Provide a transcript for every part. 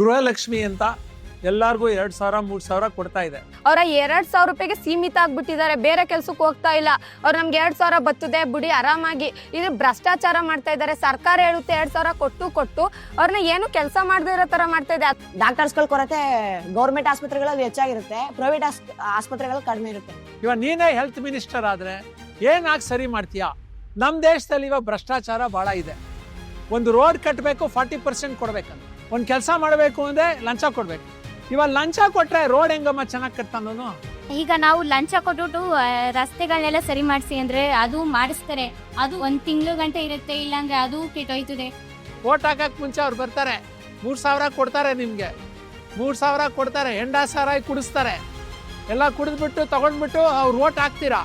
ಗೃಹಲಕ್ಷ್ಮಿ ಅಂತ ಎಲ್ಲಾರ್ಗೂ ಎರಡ್ ಸಾವಿರ ಮೂರ್ ಸಾವಿರ ಕೊಡ್ತಾ ಇದೆ. ಅವರ ಎರಡ್ ಸಾವಿರ ರೂಪಾಯಿಗೆ ಸೀಮಿತ ಆಗ್ಬಿಟ್ಟಿದ್ದಾರೆ. ಬೇರೆ ಕೆಲ್ಸಕ್ಕೆ ಹೋಗ್ತಾ ಇಲ್ಲ. ಅವ್ರು ನಮ್ಗೆ ಎರಡ್ ಸಾವಿರ ಬರ್ತದೆ ಬಿಡಿ ಆರಾಮಾಗಿ ಇದು ಭ್ರಷ್ಟಾಚಾರ ಮಾಡ್ತಾ ಇದ್ದಾರೆ. ಸರ್ಕಾರ ಹೇಳುತ್ತೆ ಎರಡ್ ಸಾವಿರ ಕೊಟ್ಟು ಕೊಟ್ಟು. ಅವ್ರನ್ನ ಏನು ಕೆಲಸ ಮಾಡದೇ ಇರೋ ತರ ಮಾಡ್ತಾ ಇದೆ. ಡಾಕ್ಟರ್ಸ್ಗಳ ಕೊರತೆ ಗೌರ್ಮೆಂಟ್ ಆಸ್ಪತ್ರೆಗಳಲ್ಲಿ ಹೆಚ್ಚಾಗಿರುತ್ತೆ. ಪ್ರೈವೇಟ್ ಆಸ್ಪತ್ರೆಗಳು ಕಡಿಮೆ ಇರುತ್ತೆ. ಇವಾಗ ನೀನೇ ಹೆಲ್ತ್ ಮಿನಿಸ್ಟರ್ ಆದ್ರೆ ಏನಾಗಿ ಸರಿ ಮಾಡ್ತೀಯಾ? ನಮ್ಮ ದೇಶದಲ್ಲಿ ಇವಾಗ ಭ್ರಷ್ಟಾಚಾರ ಬಹಳ ಇದೆ. ಒಂದು ರೋಡ್ ಕಟ್ಟಬೇಕು ಫಾರ್ಟಿ ಪರ್ಸೆಂಟ್ ಕೊಡ್ಬೇಕಂತ. ಒಂದು ಕೆಲಸ ಮಾಡಬೇಕು ಅಂದ್ರೆ ಲಂಚ ಕೊಡ್ಬೇಕು. ಇವಾಗ ಲಂಚ ಕೊಟ್ರೆ ರೋಡ್ ಹೆಂಗಮ್ಮ ಚೆನ್ನಾಗಿ ಕಟ್ತಾನೋನು ಈಗ ನಾವು ಲಂಚ ಕೊಟ್ಬಿಟ್ಟು ರಸ್ತೆಗಳನ್ನೆಲ್ಲ ಸರಿ ಮಾಡಿಸಿ ಅಂದ್ರೆ ಅದು ಮಾಡಿಸ್ತಾರೆ. ಅದು ಒಂದ್ ತಿಂಗಳು ಗಂಟೆ ಇರುತ್ತೆ ಇಲ್ಲಾಂದ್ರೆ ಅದು ಕೆಟ್ಟೋಯ್ತದೆ. ಓಟ್ ಹಾಕಕ್ ಮುಂಚೆ ಅವ್ರು ಬರ್ತಾರೆ. ಮೂರ್ ಸಾವಿರ ಕೊಡ್ತಾರೆ ನಿಮ್ಗೆ. ಮೂರ್ ಸಾವಿರ ಕೊಡ್ತಾರೆ ಹೆಂಡ ಸಾವಿರ ಕುಡಿಸ್ತಾರೆ. ಎಲ್ಲ ಕುಡಿದ್ಬಿಟ್ಟು ತಗೊಂಡ್ಬಿಟ್ಟು ಅವ್ರು ಓಟ್ ಹಾಕ್ತೀರಾ?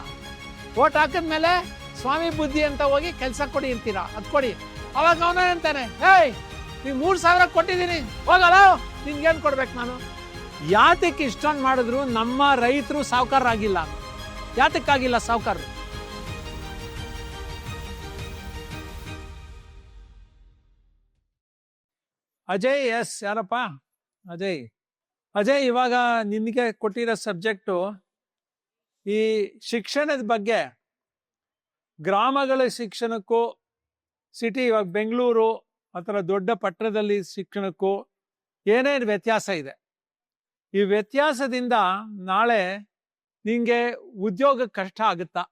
ಓಟ್ ಹಾಕಿದ್ಮೇಲೆ ಸ್ವಾಮಿ ಬುದ್ಧಿ ಅಂತ ಹೋಗಿ ಕೆಲಸ ಕೊಡಿ ಅಂತೀರಾ? ಅದು ಕೊಡಿ. ಅವಾಗ ಅವನೇ ಅಂತಾನೆ ಹೇಯ್ ನೀವು ಮೂರು ಸಾವಿರ ಕೊಟ್ಟಿದ್ದೀನಿ. ಹೋಗಲ್ಲ ನಿನ್ಗೇನು ಕೊಡ್ಬೇಕು ನಾನು? ಯಾತಕ್ಕೆ ಇಷ್ಟೊಂದು ಮಾಡಿದ್ರು ನಮ್ಮ ರೈತರು ಸಾವುಕಾರರಾಗಿಲ್ಲ ಯಾತಕ್ಕಾಗಿಲ್ಲ ಸಾವುಕಾರರು ಅಜಯ್, ಎಸ್, ಯಾರಪ್ಪ? ಅಜಯ್. ಅಜಯ್, ಇವಾಗ ನಿನಗೆ ಕೊಟ್ಟಿರೋ ಸಬ್ಜೆಕ್ಟು ಈ ಶಿಕ್ಷಣದ ಬಗ್ಗೆ. ಗ್ರಾಮಗಳ ಶಿಕ್ಷಣಕ್ಕೂ, ಸಿಟಿ ಇವಾಗ ಬೆಂಗಳೂರು ಅಥವಾ ದೊಡ್ಡ ಪಟ್ಟಣದಲ್ಲಿ ಶಿಕ್ಷಣಕ್ಕೂ ಏನೇನು ವ್ಯತ್ಯಾಸ ಇದೆ? ಈ ವ್ಯತ್ಯಾಸದಿಂದ ನಾಳೆ ನಿಮಗೆ ಉದ್ಯೋಗ ಕಷ್ಟ ಆಗುತ್ತಾ?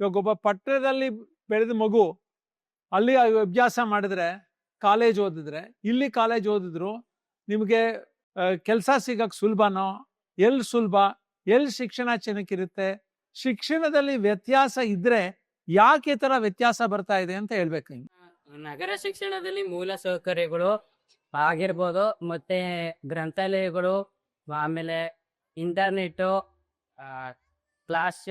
ಇವಾಗ ಒಬ್ಬ ಪಟ್ಟಣದಲ್ಲಿ ಬೆಳೆದ ಮಗು ಅಲ್ಲಿ ಅಭ್ಯಾಸ ಮಾಡಿದ್ರೆ, ಕಾಲೇಜ್ ಓದಿದ್ರೆ, ಇಲ್ಲಿ ಕಾಲೇಜ್ ಓದಿದ್ರು ನಿಮಗೆ ಕೆಲಸ ಸಿಗಕ್ಕೆ ಸುಲಭನೋ? ಎಲ್ಲಿ ಸುಲಭ? ಎಲ್ಲಿ ಶಿಕ್ಷಣ ಚೆನ್ನಾಗಿರುತ್ತೆ? ಶಿಕ್ಷಣದಲ್ಲಿ ವ್ಯತ್ಯಾಸ ಇದ್ರೆ ಯಾಕೆ ಥರ ವ್ಯತ್ಯಾಸ ಬರ್ತಾ ಇದೆ ಅಂತ ಹೇಳ್ಬೇಕು ನೀನು ನಗರ ಶಿಕ್ಷಣದಲ್ಲಿ ಮೂಲ ಸೌಕರ್ಯಗಳು ಆಗಿರ್ಬೋದು, ಮತ್ತೆ ಗ್ರಂಥಾಲಯಗಳು, ಆಮೇಲೆ ಇಂಟರ್ನೆಟ್ಟು ಕ್ಲಾಸ್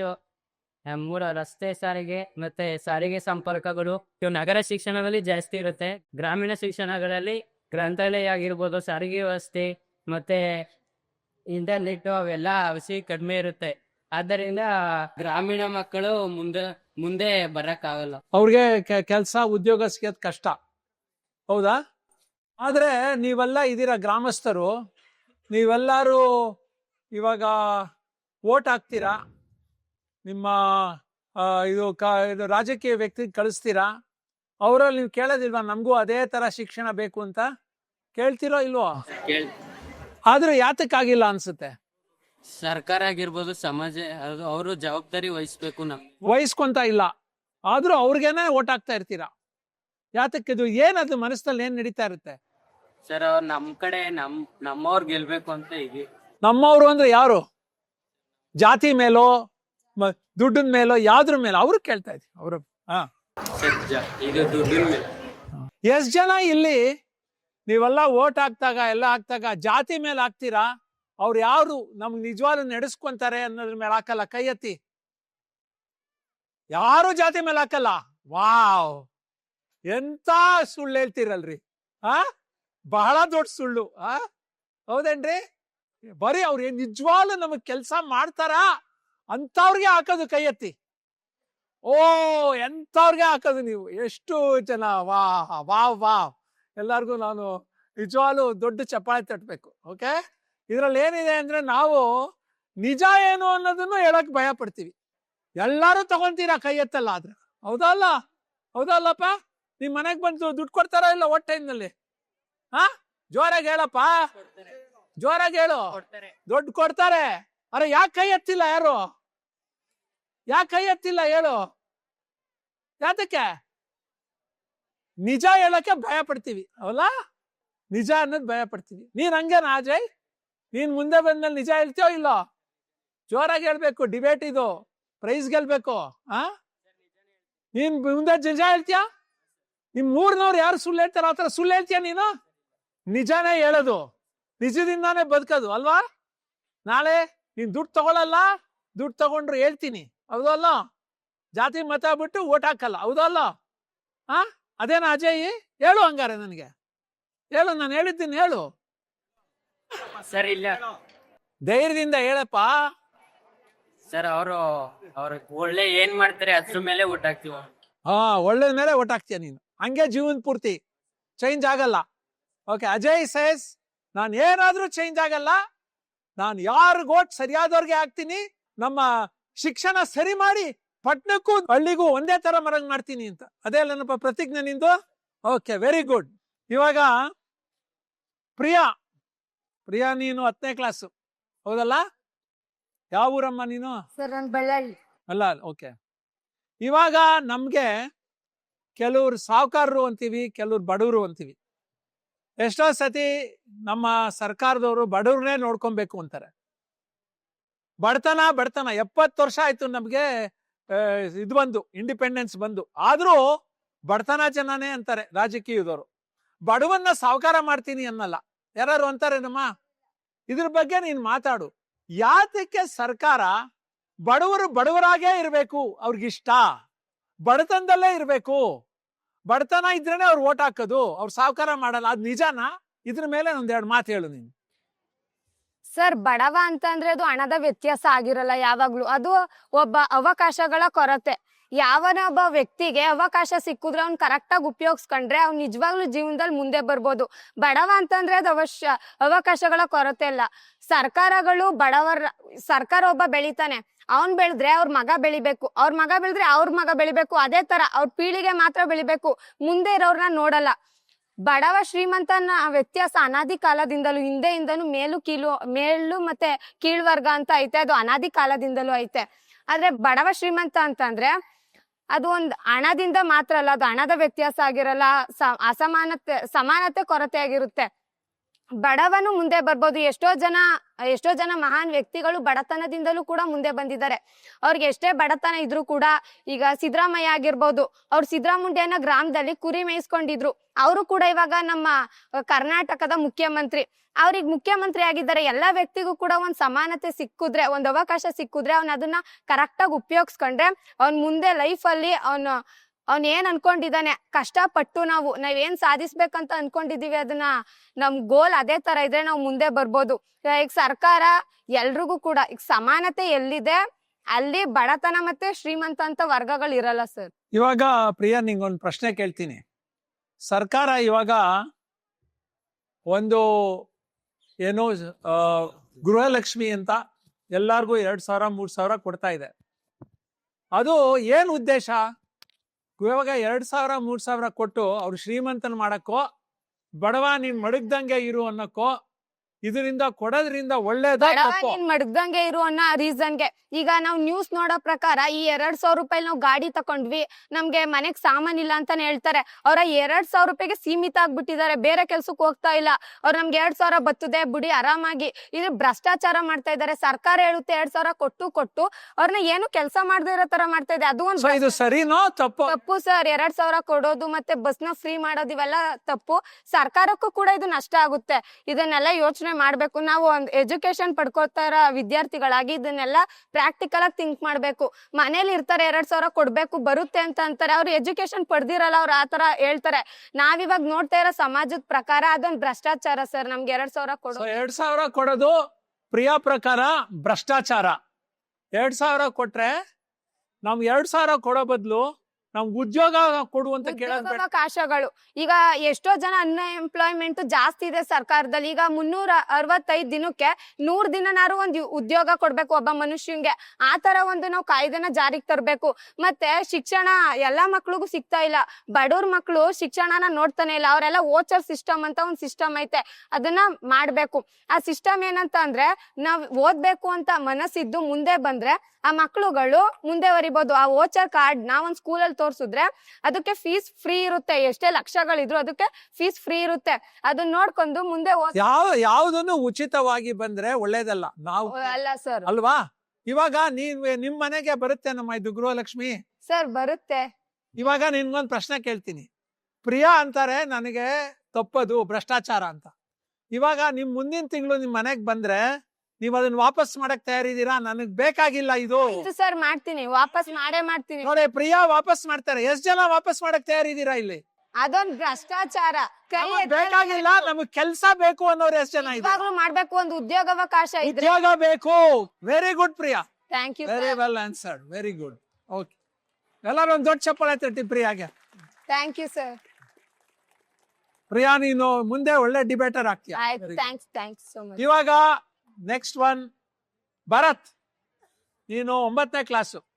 ಮೂಲ ರಸ್ತೆ ಸಾರಿಗೆ, ಮತ್ತೆ ಸಾರಿಗೆ ಸಂಪರ್ಕಗಳು ಇವು ನಗರ ಶಿಕ್ಷಣದಲ್ಲಿ ಜಾಸ್ತಿ ಇರುತ್ತೆ. ಗ್ರಾಮೀಣ ಶಿಕ್ಷಣಗಳಲ್ಲಿ ಗ್ರಂಥಾಲಯ ಆಗಿರ್ಬೋದು, ಸಾರಿಗೆ ವ್ಯವಸ್ಥೆ, ಮತ್ತೆ ಇಂಟರ್ನೆಟ್ ಅವೆಲ್ಲ ಅವಶ್ಯ ಕಡಿಮೆ ಇರುತ್ತೆ. ಆದ್ದರಿಂದ ಗ್ರಾಮೀಣ ಮಕ್ಕಳು ಮುಂದೆ ಮುಂದೆ ಬರಕ್ಕಾಗಲ್ಲ. ಅವ್ರಿಗೆ ಕೆಲಸ ಉದ್ಯೋಗ ಸಿಗೋದ್ ಕಷ್ಟ. ಹೌದಾ? ಆದ್ರೆ ನೀವೆಲ್ಲ ಇದೀರ ಗ್ರಾಮಸ್ಥರು ನೀವೆಲ್ಲರೂ ಇವಾಗ ಓಟ್ ಹಾಕ್ತೀರಾ? ನಿಮ್ಮ ಇದು ಕ ಇದು ರಾಜಕೀಯ ವ್ಯಕ್ತಿ ಕಳಿಸ್ತೀರಾ? ಅವರಲ್ಲಿ ನೀವು ಕೇಳೋದಿಲ್ವಾ ನಮಗೂ ಅದೇ ತರ ಶಿಕ್ಷಣ ಬೇಕು ಅಂತ? ಕೇಳ್ತಿರೋ ಇಲ್ವೋ? ಆದ್ರೆ ಯಾತಕ್ಕಾಗಿಲ್ಲ ಅನ್ಸುತ್ತೆ. ಸರ್ಕಾರ ಆಗಿರ್ಬೋದು ಸಮಾಜ ಅದು ಅವರು ಜವಾಬ್ದಾರಿ ವಹಿಸ್ಬೇಕು ನಾವು. ವಹಿಸ್ಕೊಂತ ಇಲ್ಲ. ಆದ್ರೂ ಅವ್ರಿಗೇನೆ ಓಟ್ ಹಾಕ್ತಾ ಇರ್ತೀರಾ? ಯಾತಕ್ಕೆ ಇದು? ಏನದು ಮನಸ್ಸಲ್ಲಿ ಏನ್ ನಡೀತಾ ಇರುತ್ತೆ? ಸರ್ ಅವ್ರು ನಮ್ ಕಡೆ ನಮ್ ನಮ್ಮವ್ರ್ ಗೆಲ್ಬೇಕು ಅಂತ ಇದೆ. ನಮ್ಮವರು ಅಂದ್ರೆ ಯಾರು? ಜಾತಿ ಮೇಲೋ ಮ- ದುಡ್ಡಿನ ಮೇಲೋ ಯಾವ್ದ್ರ ಮೇಲೆ? ಅವ್ರು ಕೇಳ್ತಾ ಇದ್ವಿ ಅವರು ಸರ್, ಜ- ಇದು ದುಡ್ಡಿನ ಮೇಲೆ. ಎಷ್ಟ್ ಜನ ಇಲ್ಲಿ ನೀವೆಲ್ಲ ಓಟ್ ಹಾಕ್ದಾಗ ಎಲ್ಲ ಹಾಕ್ದಾಗ ಜಾತಿ ಮೇಲೆ ಹಾಕ್ತೀರಾ? ಅವ್ರು ಯಾರು ನಮ್ಗೆ ನಿಜವಾಗ್ಲೂ ನಡೆಸ್ಕೊಂತಾರೆ ಅನ್ನೋದ್ರ ಮೇಲೆ ಹಾಕಲ್ಲ, ಕೈ ಎತ್ತಿ. ಯಾರು ಜಾತಿ ಮೇಲೆ ಹಾಕಲ್ಲ. ವಾವ್! ಎಂತ ಸುಳ್ಳು ಹೇಳ್ತೀರಲ್ರಿ? ಆ? ಬಹಳ ದೊಡ್ಡ ಸುಳ್ಳು. ಆ? ಹೌದೇನ್ರಿ? ಬರೀ ಅವ್ರು ನಿಜವಾಗ್ಲೂ ನಮಗ್ ಕೆಲ್ಸ ಮಾಡ್ತಾರಾ? ಅಂತವ್ರಿಗೆ ಹಾಕೋದು ಕೈ ಎತ್ತಿ. ಓ ಎಂತವ್ರಿಗೆ ಹಾಕೋದು ನೀವು? ಎಷ್ಟು ಜನ? ವಾ ವಾ ವಾ ಎಲ್ಲರಿಗೂ ನಾನು ನಿಜವಾಗ್ಲೂ ದೊಡ್ಡ ಚಪ್ಪಾಳೆ ತಟ್ಟಬೇಕು ಓಕೆ? ಇದ್ರಲ್ಲಿ ಏನಿದೆ ಅಂದ್ರೆ ನಾವು ನಿಜ ಏನು ಅನ್ನೋದನ್ನು ಹೇಳಕ್ ಭಯ ಪಡ್ತೀವಿ. ಎಲ್ಲಾರು ತಗೊಂತೀರಾ ಕೈ ಎತ್ತಲ್ಲ ಆದ್ರೆ. ಹೌದಲ್ಲ ಹೌದಲ್ಲಪ್ಪ ನಿಮ್ ಮನೆಗ್ ಬಂದು ದುಡ್ಡು ಕೊಡ್ತಾರ ಇಲ್ಲ ಒಟ್ ಟೈಮ್ನಲ್ಲಿ? ಹಾ? ಜೋರಾಗಿ ಹೇಳಪ್ಪ. ಜೋರಾಗಿ ಹೇಳು. ದುಡ್ಡು ಕೊಡ್ತಾರೆ. ಅರೆ ಯಾಕೆ ಕೈ ಎತ್ತಿಲ್ಲ ಯಾರು? ಯಾಕೆ ಕೈ ಎತ್ತಿಲ್ಲ ಹೇಳು. ಯಾತಕ್ಕೆ? ನಿಜ ಹೇಳಕ್ಕೆ ಭಯ ಪಡ್ತೀವಿ. ಅವಲ್ಲ ನಿಜ ಅನ್ನೋದು ಭಯ ಪಡ್ತೀವಿ. ನೀನ್ ಹಂಗೇನ ಅಜಯ್? ನೀನ್ ಮುಂದೆ ಬಂದ್ಮೇಲೆ ನಿಜ ಹೇಳ್ತೀಯೋ ಇಲ್ಲೋ? ಜೋರಾಗಿ ಹೇಳ್ಬೇಕು ಡಿಬೇಟ್ ಇದು. ಪ್ರೈಸ್ ಗೆಲ್ಬೇಕು, ಆ? ನೀನ್ ಮುಂದೆ ನಿಜ ಹೇಳ್ತೀಯಾ? ನಿಮ್ ಮೂರ್ನವ್ರು ಯಾರು ಸುಳ್ಳು ಹೇಳ್ತಾರ ಆತರ ಸುಳ್ಳು ಹೇಳ್ತೀಯ ನೀನು? ನಿಜಾನೇ ಹೇಳೋದು. ನಿಜದಿಂದಾನೇ ಬದುಕೋದು, ಅಲ್ವಾ? ನಾಳೆ ನೀನ್ ದುಡ್ಡು ತಗೊಳಲ್ಲ, ದುಡ್ಡು ತಗೊಂಡ್ರು ಹೇಳ್ತೀನಿ. ಹೌದಲ್ಲ? ಜಾತಿ ಮತ ಬಿಟ್ಟು ಓಟ್ ಹಾಕಲ್ಲ, ಹೌದಲ್ಲ? ಆ? ಅದೇನ ಅಜಯ್? ಹೇಳು ಹಂಗಾರೆ ನನಗೆ. ಹೇಳು, ನಾನು ಹೇಳಿದ್ದೀನಿ ಹೇಳು. ಸರ್ ಇಲ್ಲ. ಧೈರ್ಯದಿಂದ ಹೇಳಪ್ಪ. ಸರ್ ಅವರು ಅವ್ರ ಒಳ್ಳೆ ಏನ್ ಮಾಡ್ತಾರೆ ಅದ್ರ ಮೇಲೆ ಊಟ ಹಾಕ್ತಿವ. ಹಾ ಒಳ್ಳೆ ಮೇಲೆ ಊಟ ಹಾಕ್ತೀಯ ನೀನು. ಹಂಗೆ ಜೀವನ ಪೂರ್ತಿ. ಚೇಂಜ್ ಆಗಲ್ಲ. ಓಕೆ ಅಜಯ್ ಸೇಸ್ ನಾನು ಏನಾದ್ರೂ ಚೇಂಜ್ ಆಗಲ್ಲ. ನಾನು ಯಾರು ಗೋಟ್ ಸರಿಯಾದವ್ರಿಗೆ ಹಾಕ್ತೀನಿ. ನಮ್ಮ ಶಿಕ್ಷಣ ಸರಿ ಮಾಡಿ ಪಟ್ನಕ್ಕೂ ಹಳ್ಳಿಗೂ ಒಂದೇ ತರ ಮರಂಗ್ ಮಾಡ್ತೀನಿ ಅಂತ. ಅದೇ ಅಲ್ಲ ಪ್ರತಿಜ್ಞೆ ನಿಂದು? ಓಕೆ ವೆರಿ ಗುಡ್ ಇವಾಗ ಪ್ರಿಯಾ ಪ್ರಿಯಾ ನೀನು ಹತ್ತನೇ ಕ್ಲಾಸ್ ಹೌದಲ್ಲ? ಯಾವ ಊರಮ್ಮ ನೀನು? ಸರ್ ನಾನು ಬಳ್ಳಾರಿ. ಅಲ್ಲ ಓಕೆ. ಇವಾಗ ನಮ್ಗೆ ಕೆಲವ್ರು ಸಾಹುಕಾರರು ಅಂತೀವಿ ಕೆಲವ್ರು ಬಡವರು ಅಂತೀವಿ. ಎಷ್ಟೋ ಸತಿ ನಮ್ಮ ಸರ್ಕಾರದವರು ಬಡವ್ರನ್ನೇ ನೋಡ್ಕೊಬೇಕು ಅಂತಾರೆ. ಬಡತನ ಬಡತನ. ಎಪ್ಪತ್ತು ವರ್ಷ ಆಯ್ತು ನಮ್ಗೆ ಇದು ಬಂದು ಇಂಡಿಪೆಂಡೆನ್ಸ್ ಬಂದು. ಆದ್ರೂ ಬಡತನ ಜನನೇ ಅಂತಾರೆ ರಾಜಕೀಯದವರು. ಬಡವನ್ನ ಸಾಹುಕಾರ ಮಾಡ್ತೀನಿ ಅನ್ನಲ್ಲ. ಯಾರು ಅಂತಾರೇನಮ್ಮ? ಇದ್ರ ಬಗ್ಗೆ ನೀನ್ ಮಾತಾಡು. ಯಾತಕ್ಕೆ ಸರ್ಕಾರ ಬಡವರು ಬಡವರಾಗೇ ಇರಬೇಕು ಅವ್ರಿಗಿಷ್ಟ? ಬಡತನದಲ್ಲೇ ಇರಬೇಕು. ಬಡತನ ಇದ್ರೇನೆ ಅವ್ರು ಓಟ್ ಹಾಕೋದು. ಅವ್ರು ಸಾಹುಕಾರ ಮಾಡಲ್ಲ. ಅದ್ ನಿಜಾನಾ? ಇದ್ರ ಮೇಲೆ ಒಂದೆರಡು ಮಾತು ಹೇಳು ನೀನು. ಸರ್, ಬಡವ ಅಂತಂದ್ರೆ ಅದು ಹಣದ ವ್ಯತ್ಯಾಸ ಆಗಿರಲ್ಲ ಯಾವಾಗ್ಲೂ. ಅದು ಒಬ್ಬ ಅವಕಾಶಗಳ ಕೊರತೆ. ಯಾವನ ಒಬ್ಬ ವ್ಯಕ್ತಿಗೆ ಅವಕಾಶ ಸಿಕ್ಕಿದ್ರೆ ಅವ್ನು ಕರೆಕ್ಟ್ ಆಗಿ ಉಪಯೋಗಿಸ್ಕೊಂಡ್ರೆ ಅವ್ನು ನಿಜವಾಗ್ಲೂ ಜೀವನದಲ್ಲಿ ಮುಂದೆ ಬರ್ಬೋದು. ಬಡವ ಅಂತಂದ್ರೆ ಅದು ಅವಶ್ಯ, ಅವಕಾಶಗಳ ಕೊರತೆ ಇಲ್ಲ ಸರ್ಕಾರಗಳು ಬಡವರ, ಸರ್ಕಾರ ಒಬ್ಬ ಬೆಳಿತಾನೆ. ಅವ್ನ್ ಬೆಳೆದ್ರೆ ಅವ್ರ ಮಗ ಬೆಳಿಬೇಕು. ಅವ್ರ ಮಗ ಬೆಳೆದ್ರೆ ಅವ್ರ ಮಗ ಬೆಳಿಬೇಕು. ಅದೇ ತರ ಅವ್ರ ಪೀಳಿಗೆ ಮಾತ್ರ ಬೆಳಿಬೇಕು. ಮುಂದೆ ಇರೋರ್ನ ನೋಡಲ್ಲ. ಬಡವ ಶ್ರೀಮಂತನ ವ್ಯತ್ಯಾಸ ಅನಾದಿ ಕಾಲದಿಂದಲೂ, ಹಿಂದೆಯಿಂದನೂ ಮೇಲು ಕೀಳು ಮೇಲು ಮತ್ತೆ ಕೀಳ್ವರ್ಗ ಅಂತ ಐತೆ, ಅದು ಅನಾದಿ ಕಾಲದಿಂದಲೂ ಐತೆ. ಆದ್ರೆ ಬಡವ ಶ್ರೀಮಂತ ಅಂತಂದ್ರೆ, ಅದು ಒಂದು ಹಣದಿಂದ ಮಾತ್ರ ಅಲ್ಲ, ಅದು ಹಣದ ವ್ಯತ್ಯಾಸ ಆಗಿರಲ್ಲ ಅಸಮಾನತೆ, ಸಮಾನತೆ ಕೊರತೆ ಆಗಿರುತ್ತೆ. ಬಡವನು ಮುಂದೆ ಬರ್ಬೋದು. ಎಷ್ಟೋ ಜನ ಎಷ್ಟೋ ಜನ ಮಹಾನ್ ವ್ಯಕ್ತಿಗಳು ಬಡತನದಿಂದಲೂ ಕೂಡ ಮುಂದೆ ಬಂದಿದ್ದಾರೆ. ಅವ್ರಿಗೆ ಎಷ್ಟೇ ಬಡತನ ಇದ್ರು ಕೂಡ ಈಗ ಸಿದ್ದರಾಮಯ್ಯ ಆಗಿರ್ಬೋದು, ಅವ್ರು ಸಿದ್ದರಾಮುಂಡಿಯನ್ನ ಗ್ರಾಮದಲ್ಲಿ ಕುರಿ ಮೇಯಿಸ್ಕೊಂಡಿದ್ರು. ಅವರು ಕೂಡ ಇವಾಗ ನಮ್ಮ ಕರ್ನಾಟಕದ ಮುಖ್ಯಮಂತ್ರಿ. ಅವ್ರಿಗೆ ಮುಖ್ಯಮಂತ್ರಿ ಆಗಿದ್ದಾರೆ ಎಲ್ಲಾ ವ್ಯಕ್ತಿಗೂ ಕೂಡ ಒಂದು ಸಮಾನತೆ ಸಿಕ್ಕಿದ್ರೆ, ಒಂದು ಅವಕಾಶ ಸಿಕ್ಕಿದ್ರೆ ಅವ್ನ ಅದನ್ನ ಕರೆಕ್ಟಾಗಿ ಉಪಯೋಗಿಸ್ಕೊಂಡ್ರೆ, ಅವ್ನ್ ಮುಂದೆ ಲೈಫ್ ಅಲ್ಲಿ ಅವ್ನ ಅವ್ನ್ ಏನ್ ಅನ್ಕೊಂಡಿದ್ದಾನೆ? ಕಷ್ಟಪಟ್ಟು ನಾವು, ನಾವ್ ಏನ್ ಸಾಧಿಸ್ಬೇಕಂತ ಅನ್ಕೊಂಡಿದೀವಿ ಅದನ್ನ? ನಮ್ ಗೋಲ್ ಅದೇ ತರ ಇದ್ರೆ ನಾವು ಮುಂದೆ ಬರ್ಬೋದು. ಈಗ ಸರ್ಕಾರ ಎಲ್ರಿಗೂ ಕೂಡ, ಈಗ ಸಮಾನತೆ ಎಲ್ಲಿದೆ? ಅಲ್ಲಿ ಬಡತನ ಮತ್ತೆ ಶ್ರೀಮಂತ ಅಂತ ವರ್ಗಗಳು ಇರಲ್ಲ ಸರ್. ಇವಾಗ ಪ್ರಿಯಾ, ನಿಂಗೊಂದು ಪ್ರಶ್ನೆ ಕೇಳ್ತೀನಿ. ಸರ್ಕಾರ ಇವಾಗ ಒಂದು ಏನು ಗೃಹಲಕ್ಷ್ಮಿ ಅಂತ ಎಲ್ಲಾರ್ಗೂ ಎರಡ್ ಸಾವಿರ, ಮೂರ್ ಸಾವಿರ ಕೊಡ್ತಾ ಇದೆ. ಅದು ಏನ್ ಉದ್ದೇಶ? ಇವಾಗ ಎರಡು ಸಾವಿರ ಮೂರು ಸಾವಿರ ಕೊಟ್ಟು ಅವ್ರು ಶ್ರೀಮಂತನ ಮಾಡಕ್ಕೋ ಬಡವ ನೀನು ಮಡಗ್ದಂಗೆ ಇರು ಅನ್ನಕ್ಕೋ ಇದರಿಂದ ಕೊಡೋದ್ರಿಂದ ಒಳ್ಳೇದ ತಪ್ಪು ತಪ್ಪೋ? ನೀನ್ ಮಡಗ್ದಂಗೆ ಇರು ಅನ್ನೋ ರೀಸನ್ಗೆ ಈಗ ನಾವು ನ್ಯೂಸ್ ನೋಡೋ ಪ್ರಕಾರ ಈ ಎರಡ್ ಸಾವಿರ ರೂಪಾಯಿ ನಾವು ಗಾಡಿ ತಕೊಂಡ್ವಿ. ನಮ್ಗೆ ಮನೆಗ್ ಸಾಮಾನ್ ಇಲ್ಲ ಅಂತಾನೆ ಹೇಳ್ತಾರೆ. ಅವ್ರ ಎರಡ್ ಸಾವಿರ ರೂಪಾಯಿಗೆ ಸೀಮಿತ ಆಗ್ಬಿಟ್ಟಿದ್ದಾರೆ. ಬೇರೆ ಕೆಲ್ಸಕ್ಕೆ ಹೋಗ್ತಾ ಇಲ್ಲ. ಅವ್ರ ನಮ್ಗೆ ಎರಡ್ ಸಾವಿರ ಬತ್ತದೆ. ಬಿಡಿ ಆರಾಮಾಗಿ ಇದು ಭ್ರಷ್ಟಾಚಾರ ಮಾಡ್ತಾ ಇದಾರೆ ಸರ್ಕಾರ ಹೇಳುತ್ತೆ ಎರಡ್ ಸಾವಿರ ಕೊಟ್ಟು ಕೊಟ್ಟು. ಅವ್ರನ್ನ ಏನು ಕೆಲಸ ಮಾಡದೇ ಇರೋ ತರ ಮಾಡ್ತಾ ಇದೆ. ಅದು ಸೊ ಇದು ಒಂದು ಸರಿನೋ ತಪ್ಪು? ತಪ್ಪು ಸರ್. ಎರಡ್ ಸಾವಿರ ಕೊಡೋದು ಮತ್ತೆ ಬಸ್ನ ಫ್ರೀ ಮಾಡೋದು ಇವೆಲ್ಲ ತಪ್ಪು. ಸರ್ಕಾರಕ್ಕೂ ಕೂಡ ಇದು ನಷ್ಟ ಆಗುತ್ತೆ. ಇದನ್ನೆಲ್ಲ ಯೋಚನೆ ಮಾಡ್ಬೇಕು. ನಾವು ಒಂದ್ ಎಜುಕೇಶನ್ ಪಡ್ಕೋತಾರ ವಿದ್ಯಾರ್ಥಿಗಳಾಗಿ ಇದನ್ನೆಲ್ಲ ಪ್ರಾಕ್ಟಿಕಲ್ ಆಗಿ ಥಿಂಕ್ ಮಾಡ್ಬೇಕು. ಮನೇಲಿ ಇರ್ತಾರೆ, ಎರಡ್ ಸಾವಿರ ಕೊಡ್ಬೇಕು, ಬರುತ್ತೆ ಅಂತ ಅಂತಾರೆ. ಅವ್ರು ಎಜುಕೇಶನ್ ಪಡ್ದಿರಲ್ಲ, ಅವ್ರು ಆತರ ಹೇಳ್ತಾರೆ. ನಾವಿವಾಗ ನೋಡ್ತಾ ಇರೋ ಸಮಾಜದ ಪ್ರಕಾರ ಅದೊಂದ್ ಭ್ರಷ್ಟಾಚಾರ ಸರ್, ನಮ್ಗೆ ಎರಡ್ ಸಾವಿರ ಕೊಡೋ. ಎರಡ್ ಸಾವಿರ ಕೊಡೋದು ಪ್ರಿಯಾ ಪ್ರಕಾರ ಭ್ರಷ್ಟಾಚಾರ. ಎರಡ್ ಸಾವಿರ ಕೊಟ್ರೆ ನಮ್ಗೆ ಎರಡ್ ಸಾವಿರ ಕೊಡೋ ಬದಲು ನಮ್ಗೆ ಉದ್ಯೋಗ ಕೊಡುವಂತ ಕೇಳೋದ್ ಅವಕಾಶಗಳು. ಈಗ ಎಷ್ಟೋ ಜನ ಅನ್ಎಂಪ್ಲಾಯ್ಮೆಂಟ್ ಜಾಸ್ತಿ ಇದೆ ಸರ್ಕಾರದಲ್ಲಿ. ಈಗ ಮುನ್ನೂರ ಅರವತ್ತೈದು ದಿನಕ್ಕೆ ನೂರ್ ದಿನನಾರು ಒಂದು ಉದ್ಯೋಗ ಕೊಡ್ಬೇಕು ಒಬ್ಬ ಮನುಷ್ಯಂಗೆ. ಆ ತರ ಒಂದು ನಾವು ಕಾಯ್ದೆನ ಜಾರಿಗೆ ತರಬೇಕು. ಮತ್ತೆ ಶಿಕ್ಷಣ ಎಲ್ಲಾ ಮಕ್ಳಿಗೂ ಸಿಗ್ತಾ ಇಲ್ಲ. ಬಡವ್ರ ಮಕ್ಳು ಶಿಕ್ಷಣನ ನೋಡ್ತಾನೆ ಇಲ್ಲ. ಅವರೆಲ್ಲ ಓಚರ್ ಸಿಸ್ಟಮ್ ಅಂತ ಒಂದ್ ಸಿಸ್ಟಮ್ ಐತೆ. ಅದನ್ನ ಮಾಡ್ಬೇಕು. ಆ ಸಿಸ್ಟಮ್ ಏನಂತ ಅಂದ್ರೆ ನಾವ್ ಓದ್ಬೇಕು ಅಂತ ಮನಸ್ಸಿದ್ದು ಮುಂದೆ ಬಂದ್ರೆ ಆ ಮಕ್ಕಳುಗಳು ಮುಂದೆ ಬರಿಬೋದು. ಆ ಓಚರ್ ಕಾರ್ಡ್ ನಾವೊಂದು ಒಂದ್ ಸ್ಕೂಲಲ್ಲಿ ತೋರಿಸಿದ್ರೆ ಅದಕ್ಕೆ ಫೀಸ್ ಫ್ರೀ ಇರುತ್ತೆ. ಎಷ್ಟೇ ಲಕ್ಷಗಳಿದ್ರು ಅದಕ್ಕೆ ಫೀಸ್ ಫ್ರೀ ಇರುತ್ತೆ. ಅದನ್ನ ನೋಡ್ಕೊಂಡು ಮುಂದೆ ಓದ್ ಯಾವ ಯಾವ್ದನ್ನು ಉಚಿತವಾಗಿ ಬಂದ್ರೆ ಒಳ್ಳೇದಲ್ಲ? ನಾವು ಅಲ್ಲ ಸರ್. ಅಲ್ವಾ? ಇವಾಗ ನೀವ್ ನಿಮ್ ಮನೆಗೆ ಬರುತ್ತೆ ನಮ್ಮ ಇದು ಗೃಹಲಕ್ಷ್ಮಿ? ಸರ್ ಬರುತ್ತೆ. ಇವಾಗ ನಿನ್ಗೊಂದ್ ಪ್ರಶ್ನೆ ಕೇಳ್ತೀನಿ. ಪ್ರಿಯಾ ಅಂತಾರೆ ನನಗೆ ತಪ್ಪದು ಭ್ರಷ್ಟಾಚಾರ ಅಂತ. ಇವಾಗ ನಿಮ್ ಮುಂದಿನ ತಿಂಗಳು ನಿಮ್ ಮನೆಗ್ ಬಂದ್ರೆ ನೀವ್ ಅದನ್ನ ವಾಪಸ್ ಮಾಡಕ್ ತಯಾರಿದ್ದೀರಾ? ನನಗ್ ಬೇಕಾಗಿಲ್ಲ ಇದು. ಸರ್ ಮಾಡ್ತೀನಿ. ವಾಪಸ್ ಮಾಡೇ ಮಾಡ್ತೀನಿ. ನೋಡಿ ಪ್ರಿಯಾ ವಾಪಸ್ ಮಾಡ್ತಾರೆ. ಎಷ್ಟ್ ಜನ ವಾಪಸ್ ಮಾಡಕ್ ತಯಾರಿದ್ದೀರಾ ಇಲ್ಲಿ? ಅದೊಂದ್ ಭ್ರಷ್ಟಾಚಾರ. ಕೈ ನಮಗ್ ಬೇಕಾಗಿಲ್ಲ ನಮಗ್ ಕೆಲ್ಸ ಬೇಕು ಅನ್ನೋರು ಎಷ್ಟ್ ಜನ ಇದೆ ಇವಾಗ್ಲೂ ಮಾಡ್ಬೇಕು ಒಂದು ಉದ್ಯೋಗಾವಕಾಶ ಇದ್ರೆ. ಉದ್ಯೋಗ ಬೇಕು. Very good Priya. Thank you very well answered very good okay ಎಲ್ಲರೂ ಒಂದ್ ದೊಡ್ಡ ಚಪ್ಪಳ ತಟ್ಟಿ ಪ್ರಿಯಾಗೆ. ಥ್ಯಾಂಕ್ ಯು ಸರ್ ಪ್ರಿಯಾ ನೀನು ಮುಂದೆ ಒಳ್ಳೆ ಡಿಬೇಟರ್ ಆಗ್ತೀಯ. ಆಯ್ತು. ಥ್ಯಾಂಕ್ಸ್ ಥ್ಯಾಂಕ್ಸ್ ಸೊ ಮಚ್ ಇವಾಗ ನೆಕ್ಸ್ಟ್ ಒನ್ ಭರತ್ ನೀನು ಒಂಬತ್ತನೇ ಕ್ಲಾಸು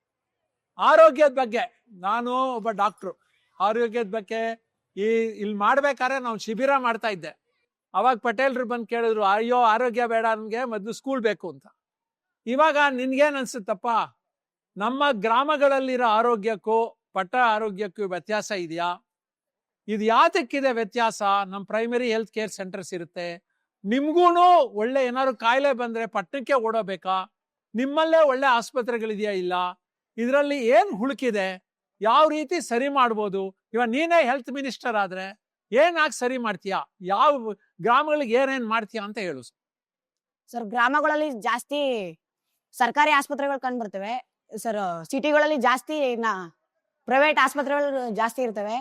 ಆರೋಗ್ಯದ ಬಗ್ಗೆ, ನಾನು ಒಬ್ಬ ಡಾಕ್ಟ್ರು ಆರೋಗ್ಯದ ಬಗ್ಗೆ ಈ, ಇಲ್ಲಿ ಮಾಡ್ಬೇಕಾದ್ರೆ ನಾವು ಶಿಬಿರ ಮಾಡ್ತಾ ಇದ್ದೆ. ಅವಾಗ ಪಟೇಲ್ರು ಬಂದು ಕೇಳಿದ್ರು, ಅಯ್ಯೋ, ಆರೋಗ್ಯ ಬೇಡ, ನನಗೆ ಮೊದಲು ಸ್ಕೂಲ್ ಬೇಕು ಅಂತ. ಇವಾಗ ನಿನ್ಗೇನು ಅನ್ಸುತ್ತಪ್ಪ? ನಮ್ಮ ಗ್ರಾಮಗಳಲ್ಲಿರೋ ಆರೋಗ್ಯಕ್ಕೂ, ಪಟ್ಟ ಆರೋಗ್ಯಕ್ಕೂ ವ್ಯತ್ಯಾಸ ಇದೆಯಾ? ಇದು ಯಾತಕ್ಕಿದೆ ವ್ಯತ್ಯಾಸ? ನಮ್ಮ ಪ್ರೈಮರಿ ಹೆಲ್ತ್ ಕೇರ್ ಸೆಂಟರ್ಸ್ ಇರುತ್ತೆ. ನಿಮ್ಗೂನು ಒಳ್ಳೆ ಏನಾದ್ರು ಕಾಯಿಲೆ ಬಂದ್ರೆ ಪಟ್ಟಣಕ್ಕೆ ಓಡೋಬೇಕಾ? ನಿಮ್ಮಲ್ಲೇ ಒಳ್ಳೆ ಆಸ್ಪತ್ರೆಗಳಿದೆಯಾ ಇಲ್ಲ? ಇದರಲ್ಲಿ ಏನ್ ಹುಳುಕಿದೆ? ಯಾವ ರೀತಿ ಸರಿ ಮಾಡ್ಬೋದು? ಇವಾಗ ನೀನೇ ಹೆಲ್ತ್ ಮಿನಿಸ್ಟರ್ ಆದ್ರೆ ಏನಾಗಿ ಸರಿ ಮಾಡ್ತೀಯಾ? ಯಾವ ಗ್ರಾಮಗಳಿಗೆ ಏನೇನ್ ಮಾಡ್ತೀಯಾ ಅಂತ ಹೇಳು ಸರ್. ಗ್ರಾಮಗಳಲ್ಲಿ ಜಾಸ್ತಿ ಸರ್ಕಾರಿ ಆಸ್ಪತ್ರೆಗಳು ಕಂಡು ಬರ್ತವೆ ಸರ್, ಸಿಟಿಗಳಲ್ಲಿ ಜಾಸ್ತಿ ಪ್ರೈವೇಟ್ ಆಸ್ಪತ್ರೆಗಳು ಜಾಸ್ತಿ ಇರ್ತವೆ.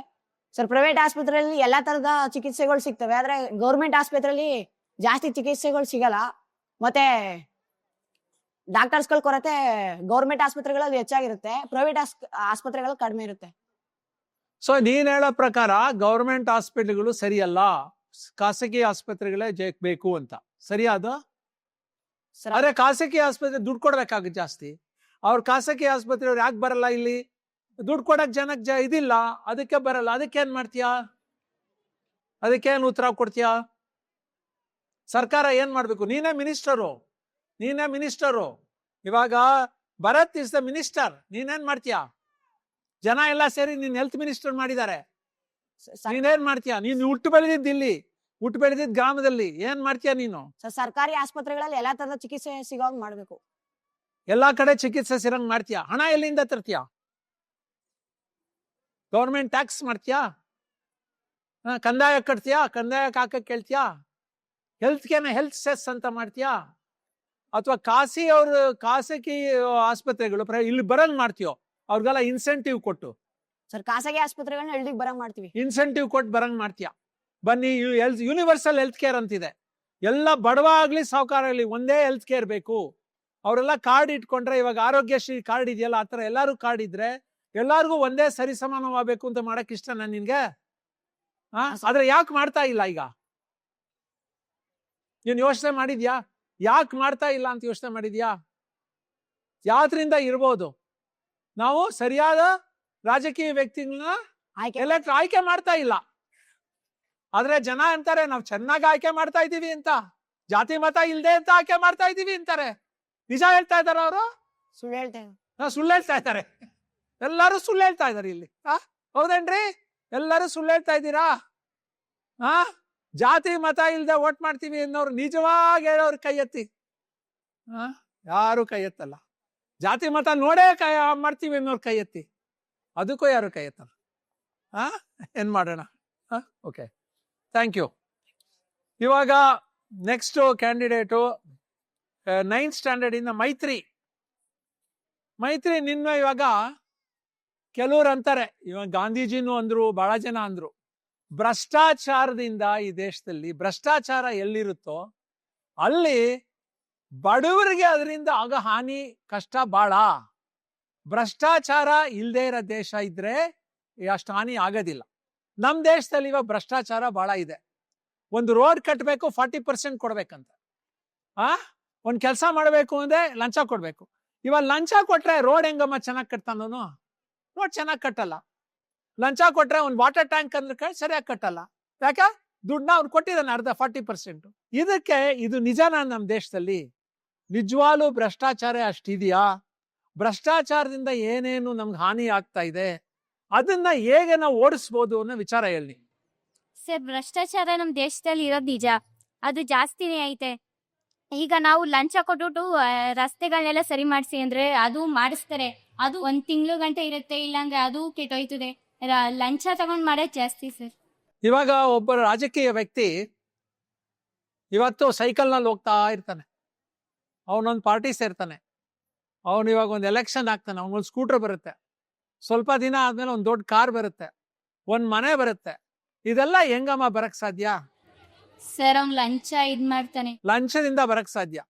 ಸರ್ ಪ್ರೈವೇಟ್ ಆಸ್ಪತ್ರೆಯಲ್ಲಿ ಎಲ್ಲಾ ತರದ ಚಿಕಿತ್ಸೆಗಳು ಸಿಗ್ತವೆ. ಆದ್ರೆ ಗೌರ್ಮೆಂಟ್ ಆಸ್ಪತ್ರೆಯಲ್ಲಿ ಜಾಸ್ತಿ ಚಿಕಿತ್ಸೆಗಳು ಸಿಗಲ್ಲ. ಮತ್ತೆ ಡಾಕ್ಟರ್ಸ್ಗಳ ಕೊರತೆ ಗೌರ್ಮೆಂಟ್ ಆಸ್ಪತ್ರೆಗಳಲ್ಲಿ ಹೆಚ್ಚಾಗಿರುತ್ತೆ. ಪ್ರೈವೇಟ್ ಆಸ್ಪತ್ರೆಗಳು ಕಡಿಮೆ ಇರುತ್ತೆ. ಸೊ ನೀನ್ ಹೇಳೋ ಪ್ರಕಾರ ಗೌರ್ಮೆಂಟ್ ಹಾಸ್ಪಿಟಲ್ಗಳು ಸರಿಯಲ್ಲ. ಖಾಸಗಿ ಆಸ್ಪತ್ರೆಗಳೇ ಬೇಕು ಅಂತ. ಸರಿಯಾದ ಸರ್. ಆದ್ರೆ ಖಾಸಗಿ ಆಸ್ಪತ್ರೆ ದುಡ್ಡು ಕೊಡ್ಬೇಕಾಗುತ್ತೆ ಜಾಸ್ತಿ. ಅವ್ರ ಖಾಸಗಿ ಆಸ್ಪತ್ರೆಯವ್ರು ಯಾಕೆ ಬರಲ್ಲ ಇಲ್ಲಿ? ದುಡ್ಡು ಕೊಡಕ್ ಜನಕ್ಕೆ ಜ ಇದಿಲ್ಲ. ಅದಕ್ಕೆ ಬರಲ್ಲ. ಅದಕ್ಕೆ ಏನ್ ಮಾಡ್ತೀಯಾ? ಏನ್ ಉತ್ತರ ಕೊಡ್ತೀಯಾ? ಸರ್ಕಾರ ಏನ್ ಮಾಡ್ಬೇಕು? ನೀನೇ ಮಿನಿಸ್ಟರು. ನೀನೇ ಮಿನಿಸ್ಟರು. ಇವಾಗ ಭರತ್ ಇಸ್ ದ ಮಿನಿಸ್ಟರ್. ನೀನೇನ್ ಮಾಡ್ತೀಯಾ? ಜನ ಎಲ್ಲ ಸೇರಿ ನೀನ್ ಹೆಲ್ತ್ ಮಿನಿಸ್ಟರ್ ಮಾಡಿದ್ದಾರೆ. ನೀನೇನ್ ಮಾಡ್ತೀಯಾ? ನೀನ್ ಹುಟ್ಟು ಬೆಳೆದಿದ್ದ ಇಲ್ಲಿ ಹುಟ್ಟು ಬೆಳೆದಿದ್ದ ಗ್ರಾಮದಲ್ಲಿ. ಏನ್ ಮಾಡ್ತೀಯಾ ನೀನು? ಸರ್ ಸರ್ಕಾರಿ ಆಸ್ಪತ್ರೆಗಳಲ್ಲಿ ಎಲ್ಲಾ ತರದ ಚಿಕಿತ್ಸೆ ಸಿಗೋಂಗ್ ಮಾಡ್ಬೇಕು. ಎಲ್ಲಾ ಕಡೆ ಚಿಕಿತ್ಸೆ ಸಿರಂಗ್ ಮಾಡ್ತೀಯಾ? ಹಣ ಎಲ್ಲಿಂದ ತರ್ತೀಯಾ? ಗೌರ್ಮೆಂಟ್ ಟ್ಯಾಕ್ಸ್ ಮಾಡ್ತೀಯಾ? ಕಂದಾಯ ಕಟ್ತೀಯಾ? ಕಂದಾಯ ಕಾಕ ಕೇಳ್ತೀಯಾ? ಹೆಲ್ತ್ಗೆನೆ ಹೆಲ್ತ್ ಸೆಸ್ ಅಂತ ಮಾಡ್ತೀಯಾ? ಅಥವಾ ಖಾಸಿ ಅವರು ಖಾಸಗಿ ಆಸ್ಪತ್ರೆಗಳು ಇಲ್ಲಿ ಬರಂಗ್ ಮಾಡ್ತೀಯೋ? ಅವ್ರಿಗೆಲ್ಲ ಇನ್ಸೆಂಟಿವ್ ಕೊಟ್ಟು. ಸರ್ ಖಾಸಗಿ ಆಸ್ಪತ್ರೆಗಳನ್ನ ಹಳ್ಳಿಗೆ ಬರಂಗ್ ಮಾಡ್ತೀವಿ. ಇನ್ಸೆಂಟಿವ್ ಕೊಟ್ಟು ಬರಂಗ್ ಮಾಡ್ತೀಯಾ? ಬನ್ನಿ ಹೆಲ್ತ್ ಯೂನಿವರ್ಸಲ್ ಹೆಲ್ತ್ ಕೇರ್ ಅಂತಿದೆ. ಎಲ್ಲ ಬಡವ ಆಗಲಿ ಸಾವುಕಾರ ಆಗ್ಲಿ ಒಂದೇ ಹೆಲ್ತ್ ಕೇರ್ ಬೇಕು. ಅವರೆಲ್ಲ ಕಾರ್ಡ್ ಇಟ್ಕೊಂಡ್ರೆ ಇವಾಗ ಆರೋಗ್ಯಶ್ರೀ ಕಾರ್ಡ್ ಇದೆಯಲ್ಲ ಆ ಥರ ಎಲ್ಲಾರು ಕಾರ್ಡ್ ಇದ್ರೆ ಎಲ್ಲರಿಗೂ ಒಂದೇ ಸರಿ ಸಮಾನವಾಗಬೇಕು ಅಂತ ಮಾಡಕ್ಕೆ ಇಷ್ಟ ನಾನು ನಿನ್ಗೆ? ಆ? ಆದ್ರೆ ಯಾಕೆ ಮಾಡ್ತಾ ಇಲ್ಲ ಈಗ? ನೀನ್ ಯೋಚನೆ ಮಾಡಿದ್ಯಾ? ಯಾಕೆ ಮಾಡ್ತಾ ಇಲ್ಲ ಅಂತ ಯೋಚನೆ ಮಾಡಿದ್ಯಾ? ಯಾವ್ದ್ರಿಂದ ಇರ್ಬೋದು? ನಾವು ಸರಿಯಾದ ರಾಜಕೀಯ ವ್ಯಕ್ತಿಗಳನ್ನ ಆಯ್ಕೆ ಎಲೆಕ್ಟ್ ಆಯ್ಕೆ ಮಾಡ್ತಾ ಇಲ್ಲ. ಆದ್ರೆ ಜನ ಅಂತಾರೆ ನಾವು ಚೆನ್ನಾಗಿ ಆಯ್ಕೆ ಮಾಡ್ತಾ ಇದೀವಿ ಅಂತ. ಜಾತಿ ಮತ ಇಲ್ಲದೆ ಅಂತ ಆಯ್ಕೆ ಮಾಡ್ತಾ ಇದ್ದೀವಿ ಅಂತಾರೆ. ನಿಜ ಹೇಳ್ತಾ ಇದಾರ ಅವರು? ಸುಳ್ಳು ಹಾ ಸುಳ್ಳು ಹೇಳ್ತಾ ಇದ್ದಾರೆ ಎಲ್ಲರೂ ಸುಳ್ಳು ಹೇಳ್ತಾ ಇದಾರೆ ಇಲ್ಲಿ. ಹೌದೇನ್ರಿ? ಎಲ್ಲರೂ ಸುಳ್ಳು ಹೇಳ್ತಾ ಇದ್ದೀರಾ? ಆ ಜಾತಿ, ಮತ ಇಲ್ದೆ ಓಟ್ ಮಾಡ್ತೀವಿ ಅನ್ನೋರು ನಿಜವಾಗಿ ಹೇಳೋರು ಕೈ ಎತ್ತಿ. ಯಾರು ಕೈ ಎತ್ತಲ್ಲ. ಜಾತಿ, ಮತ ನೋಡೇ ಕೈ ಮಾಡ್ತೀವಿ ಅನ್ನೋರು ಕೈ ಎತ್ತಿ. ಅದಕ್ಕೂ ಯಾರು ಕೈ ಎತ್ತಲ್ಲ. ಆ? ಏನ್ ಮಾಡೋಣ? ಓಕೆ ಥ್ಯಾಂಕ್ ಯು ಇವಾಗ ನೆಕ್ಸ್ಟ್ ಕ್ಯಾಂಡಿಡೇಟು ನೈನ್ತ್ ಸ್ಟ್ಯಾಂಡರ್ಡ್ ಇಂದ ಮೈತ್ರಿ. ಮೈತ್ರಿ ನಿನ್ನ ಇವಾಗ ಕೆಲವ್ರು ಅಂತಾರೆ. ಇವಾಗ ಗಾಂಧೀಜಿನೂ ಅಂದ್ರು ಬಹಳ ಜನ ಅಂದ್ರು. ಭ್ರಷ್ಟಾಚಾರದಿಂದ ಈ ದೇಶದಲ್ಲಿ ಭ್ರಷ್ಟಾಚಾರ ಎಲ್ಲಿರುತ್ತೋ ಅಲ್ಲಿ ಬಡವರಿಗೆ ಅದರಿಂದ ಆಗ ಹಾನಿ ಕಷ್ಟ ಬಾಳ. ಭ್ರಷ್ಟಾಚಾರ ಇಲ್ಲದೇ ಇರೋ ದೇಶ ಇದ್ರೆ ಅಷ್ಟು ಹಾನಿ ಆಗೋದಿಲ್ಲ. ನಮ್ಮ ದೇಶದಲ್ಲಿ ಇವಾಗ ಭ್ರಷ್ಟಾಚಾರ ಬಹಳ ಇದೆ. ಒಂದು ರೋಡ್ ಕಟ್ಟಬೇಕು ಫಾರ್ಟಿ ಪರ್ಸೆಂಟ್ ಕೊಡ್ಬೇಕಂತ. ಆ? ಒಂದು ಕೆಲಸ ಮಾಡಬೇಕು ಅಂದರೆ ಲಂಚ ಕೊಡಬೇಕು. ಇವಾಗ ಲಂಚ ಕೊಟ್ಟರೆ ರೋಡ್ ಹೆಂಗಮ್ಮ ಚೆನ್ನಾಗಿ ಕಟ್ತಾನವನು ರೋಡ್ ಚೆನ್ನಾಗಿ ಕಟ್ಟಲ್ಲ. ಲಂಚ ಕೊಟ್ರೆ ಒಂದು ವಾಟರ್ ಟ್ಯಾಂಕ್ ಅಂದ್ರೆ ಸರಿಯಾಗಿ ಕಟ್ಟಲ್ಲ. ಯಾಕೆ? ದುಡ್ಡನ್ನ ಅವ್ನು ಕೊಟ್ಟಿದ್ದಾನೆ ಅರ್ಧ ಫಾರ್ಟಿ ಪರ್ಸೆಂಟ್ ಇದಕ್ಕೆ ಇದು ನಿಜಾನ ನಮ್ಮ ದೇಶದಲ್ಲಿ ನಿಜವಾಗ್ಲೂ ಭ್ರಷ್ಟಾಚಾರ ಅಷ್ಟಿದೆಯಾ? ಭ್ರಷ್ಟಾಚಾರದಿಂದ ಏನೇನು ನಮ್ಗೆ ಹಾನಿ ಆಗ್ತಾ ಇದೆ? ಅದನ್ನ ಹೇಗೆ ನಾವು ಓಡಿಸ್ಬೋದು ಅನ್ನೋ ವಿಚಾರ ಹೇಳಿ ಸರ್, ಭ್ರಷ್ಟಾಚಾರ ನಮ್ಮ ದೇಶದಲ್ಲಿ ಇರೋದು ನಿಜ. ಅದು ಜಾಸ್ತಿನೇ ಐತೆ. ಈಗ ನಾವು ಲಂಚ ಕೊಟ್ಬಿಟ್ಟು ರಸ್ತೆಗಳನ್ನೆಲ್ಲ ಸರಿ ಮಾಡಿಸಿ ಅಂದ್ರೆ ಅದು ಮಾಡಿಸ್ತಾರೆ. ಅದು ಒಂದ್ ತಿಂಗಳು ಗಂಟೆ ಇರುತ್ತೆ, ಇಲ್ಲಾಂದ್ರೆ ಅದು ಕೆಟ್ಟೋಯ್ತದೆ. ಲಂಚ ತಗೊಂಡ್ ಮಾಡೇ ಜಾಸ್ತಿ ಸರ್. ಇವಾಗ ಒಬ್ಬ ರಾಜಕೀಯ ವ್ಯಕ್ತಿ ಇವತ್ತು ಸೈಕಲ್ನಲ್ಲಿ ಹೋಗ್ತಾ ಇರ್ತಾನೆ. ಅವನೊಂದು ಪಾರ್ಟಿ ಸೇರ್ತಾನೆ. ಅವನು ಇವಾಗ ಒಂದು ಎಲೆಕ್ಷನ್ ಆಗ್ತಾನೆ. ಅವನೊಂದು ಸ್ಕೂಟರ್ ಬರುತ್ತೆ. ಸ್ವಲ್ಪ ದಿನ ಆದ್ಮೇಲೆ ಒಂದು ದೊಡ್ಡ ಕಾರ್ ಬರುತ್ತೆ. ಒಂದು ಮನೆ ಬರುತ್ತೆ. ಇದೆಲ್ಲ ಹೆಂಗಮ್ಮ ಬರಕ್ ಸಾಧ್ಯ? ಸರ್ ಅವ್ನ್ ಲಂಚ ಇದ್ ಮಾಡ್ತಾನೆ. ಲಂಚದಿಂದ ಬರಕ್ ಸಾಧ್ಯ.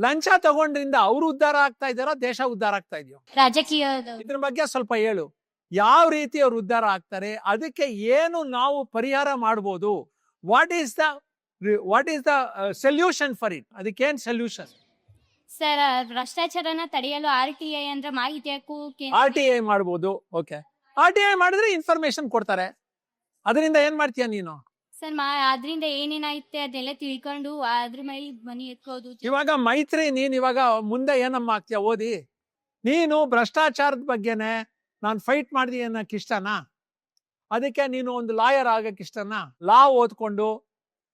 ಲಂಚ ತಗೊಂಡ್ರಿಂದ ಅವ್ರು ಉದ್ಧಾರ ಆಗ್ತಾ ಇದ್ದಾರೋ ದೇಶ ಉದ್ಧಾರ ಆಗ್ತಾ ಇದೆಯೋ? ರಾಜಕೀಯ ಇದ್ರ ಬಗ್ಗೆ ಸ್ವಲ್ಪ ಹೇಳು. ಯಾವ ರೀತಿ ಅವ್ರು ಉದ್ಧಾರ ಆಗ್ತಾರೆ ಅದಕ್ಕೆ ಏನು ನಾವು ಪರಿಹಾರ ಮಾಡ್ಬೋದು? What is the what is the solution for it ಅದಕ್ಕೇನ್ ಸೊಲ್ಯೂಷನ್ ಸರ್ ಭ್ರಷ್ಟಾಚಾರನ ತಡೆಯಲು ಆರ್ ಟಿ ಐ ಅಂದ್ರೆ ಮಾಹಿತಿ ಹಕ್ಕು ಕೇಂದ್ರ- ಆರ್ ಟಿ ಐ ಮಾಡ್ಬೋದು ಓಕೆ ಆರ್ ಟಿ ಐ ಮಾಡಿದ್ರೆ ಇನ್ಫಾರ್ಮೇಶನ್ ಕೊಡ್ತಾರೆ. ಅದರಿಂದ ಏನ್ ಮಾಡ್ತೀಯ ನೀನು? ಸರ್ ಮಾ ಅದ್ರಿಂದ ಏನೇನಾಯ್ತೆ ಅದೆಲ್ಲ ತಿಳ್ಕೊಂಡು ಅದ್ರ ಮೇಲೆ ಮನಿ ಎತ್ಕೋದು ಇವಾಗ ಮೈತ್ರಿ ನೀನ್ ಇವಾಗ ಮುಂದೆ ಏನಮ್ಮ ಆಗ್ತೀಯ? ಓದಿ. ನೀನು ಭ್ರಷ್ಟಾಚಾರದ ಬಗ್ಗೆನೆ ನಾನು ಫೈಟ್ ಮಾಡಿದೆ ಅನ್ನೋಕ್ಕೆ ಇಷ್ಟನಾ? ಅದಕ್ಕೆ ನೀನು ಒಂದು ಲಾಯರ್ ಆಗಕ್ಕೆ ಇಷ್ಟನಾ? ಲಾ ಓದ್ಕೊಂಡು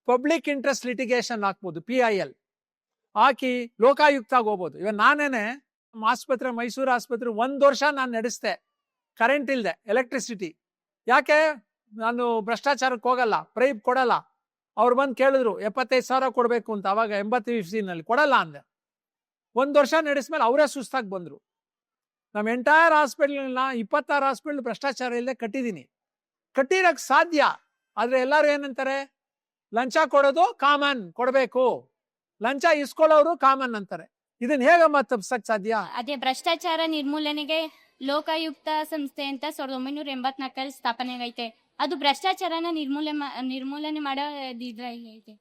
ಪಬ್ಲಿಕ್ ಇಂಟ್ರೆಸ್ಟ್ ಲಿಟಿಗೇಷನ್ ಹಾಕ್ಬೋದು ಪಿ ಐ ಎಲ್ ಹಾಕಿ ಲೋಕಾಯುಕ್ತ ಹೋಗ್ಬೋದು. ಇವಾಗ ನಾನೇನೆ ನಮ್ಮ ಆಸ್ಪತ್ರೆ, ಮೈಸೂರು ಆಸ್ಪತ್ರೆ ಒಂದು ವರ್ಷ ನಾನು ನಡೆಸ್ದೆ. ಕರೆಂಟ್ ಇಲ್ಲದೆ ಎಲೆಕ್ಟ್ರಿಸಿಟಿ ಯಾಕೆ? ನಾನು ಭ್ರಷ್ಟಾಚಾರಕ್ಕೆ ಹೋಗಲ್ಲ ಪ್ರೈಬ್ ಕೊಡಲ್ಲ. ಅವ್ರು ಬಂದು ಕೇಳಿದ್ರು, ಎಪ್ಪತ್ತೈದು ಸಾವಿರ ಕೊಡಬೇಕು ಅಂತ, ಅವಾಗ ಎಂಬತ್ತು ನಲ್ಲಿ ಕೊಡಲ್ಲ ಅಂದೆ. ಒಂದು ವರ್ಷ ನಡೆಸ್ಮೇಲೆ ಅವರೇ ಸುಸ್ತಾಗಿ ಬಂದರು. ನಮ್ಮ ಎಂಟೈರ್ ಹಾಸ್ಪಿಟ್ಲನ್ನ ಇಪ್ಪತ್ತಾರು ಹಾಸ್ಪಿಟ್ಲ್ ಭ್ರಷ್ಟಾಚಾರ ಇಲ್ಲದೆ ಕಟ್ಟಿದ್ದೀನಿ. ಕಟ್ಟಿರಕ್ಕೆ ಸಾಧ್ಯ. ಆದರೆ ಎಲ್ಲರೂ ಏನಂತಾರೆ? ಲಂಚ ಕೊಡೋದು ಕಾಮನ್ ಕೊಡಬೇಕು. ಲಂಚ ಇಸ್ಕೊಳ್ಳೋರು ಕಾಮನ್ ಅಂತಾರೆ. ಇದನ್ನ ಹೇಗಮ್ಮ ತಪ್ಸಕ್ ಸಾಧ್ಯ? ಅದೇ ಭ್ರಷ್ಟಾಚಾರ ನಿರ್ಮೂಲನೆಗೆ ಲೋಕಾಯುಕ್ತ ಸಂಸ್ಥೆ ಅಂತ ಸಾವಿರದ ಒಂಬೈನೂರ ಎಂಬತ್ನಾಲ್ಕರಲ್ಲಿ ಸ್ಥಾಪನೆ ಆಗೈತೆ ಅದು ಭ್ರಷ್ಟಾಚಾರನ ನಿರ್ಮೂಲನೆ ನಿರ್ಮೂಲನೆ ಮಾಡೋ ಐತೆ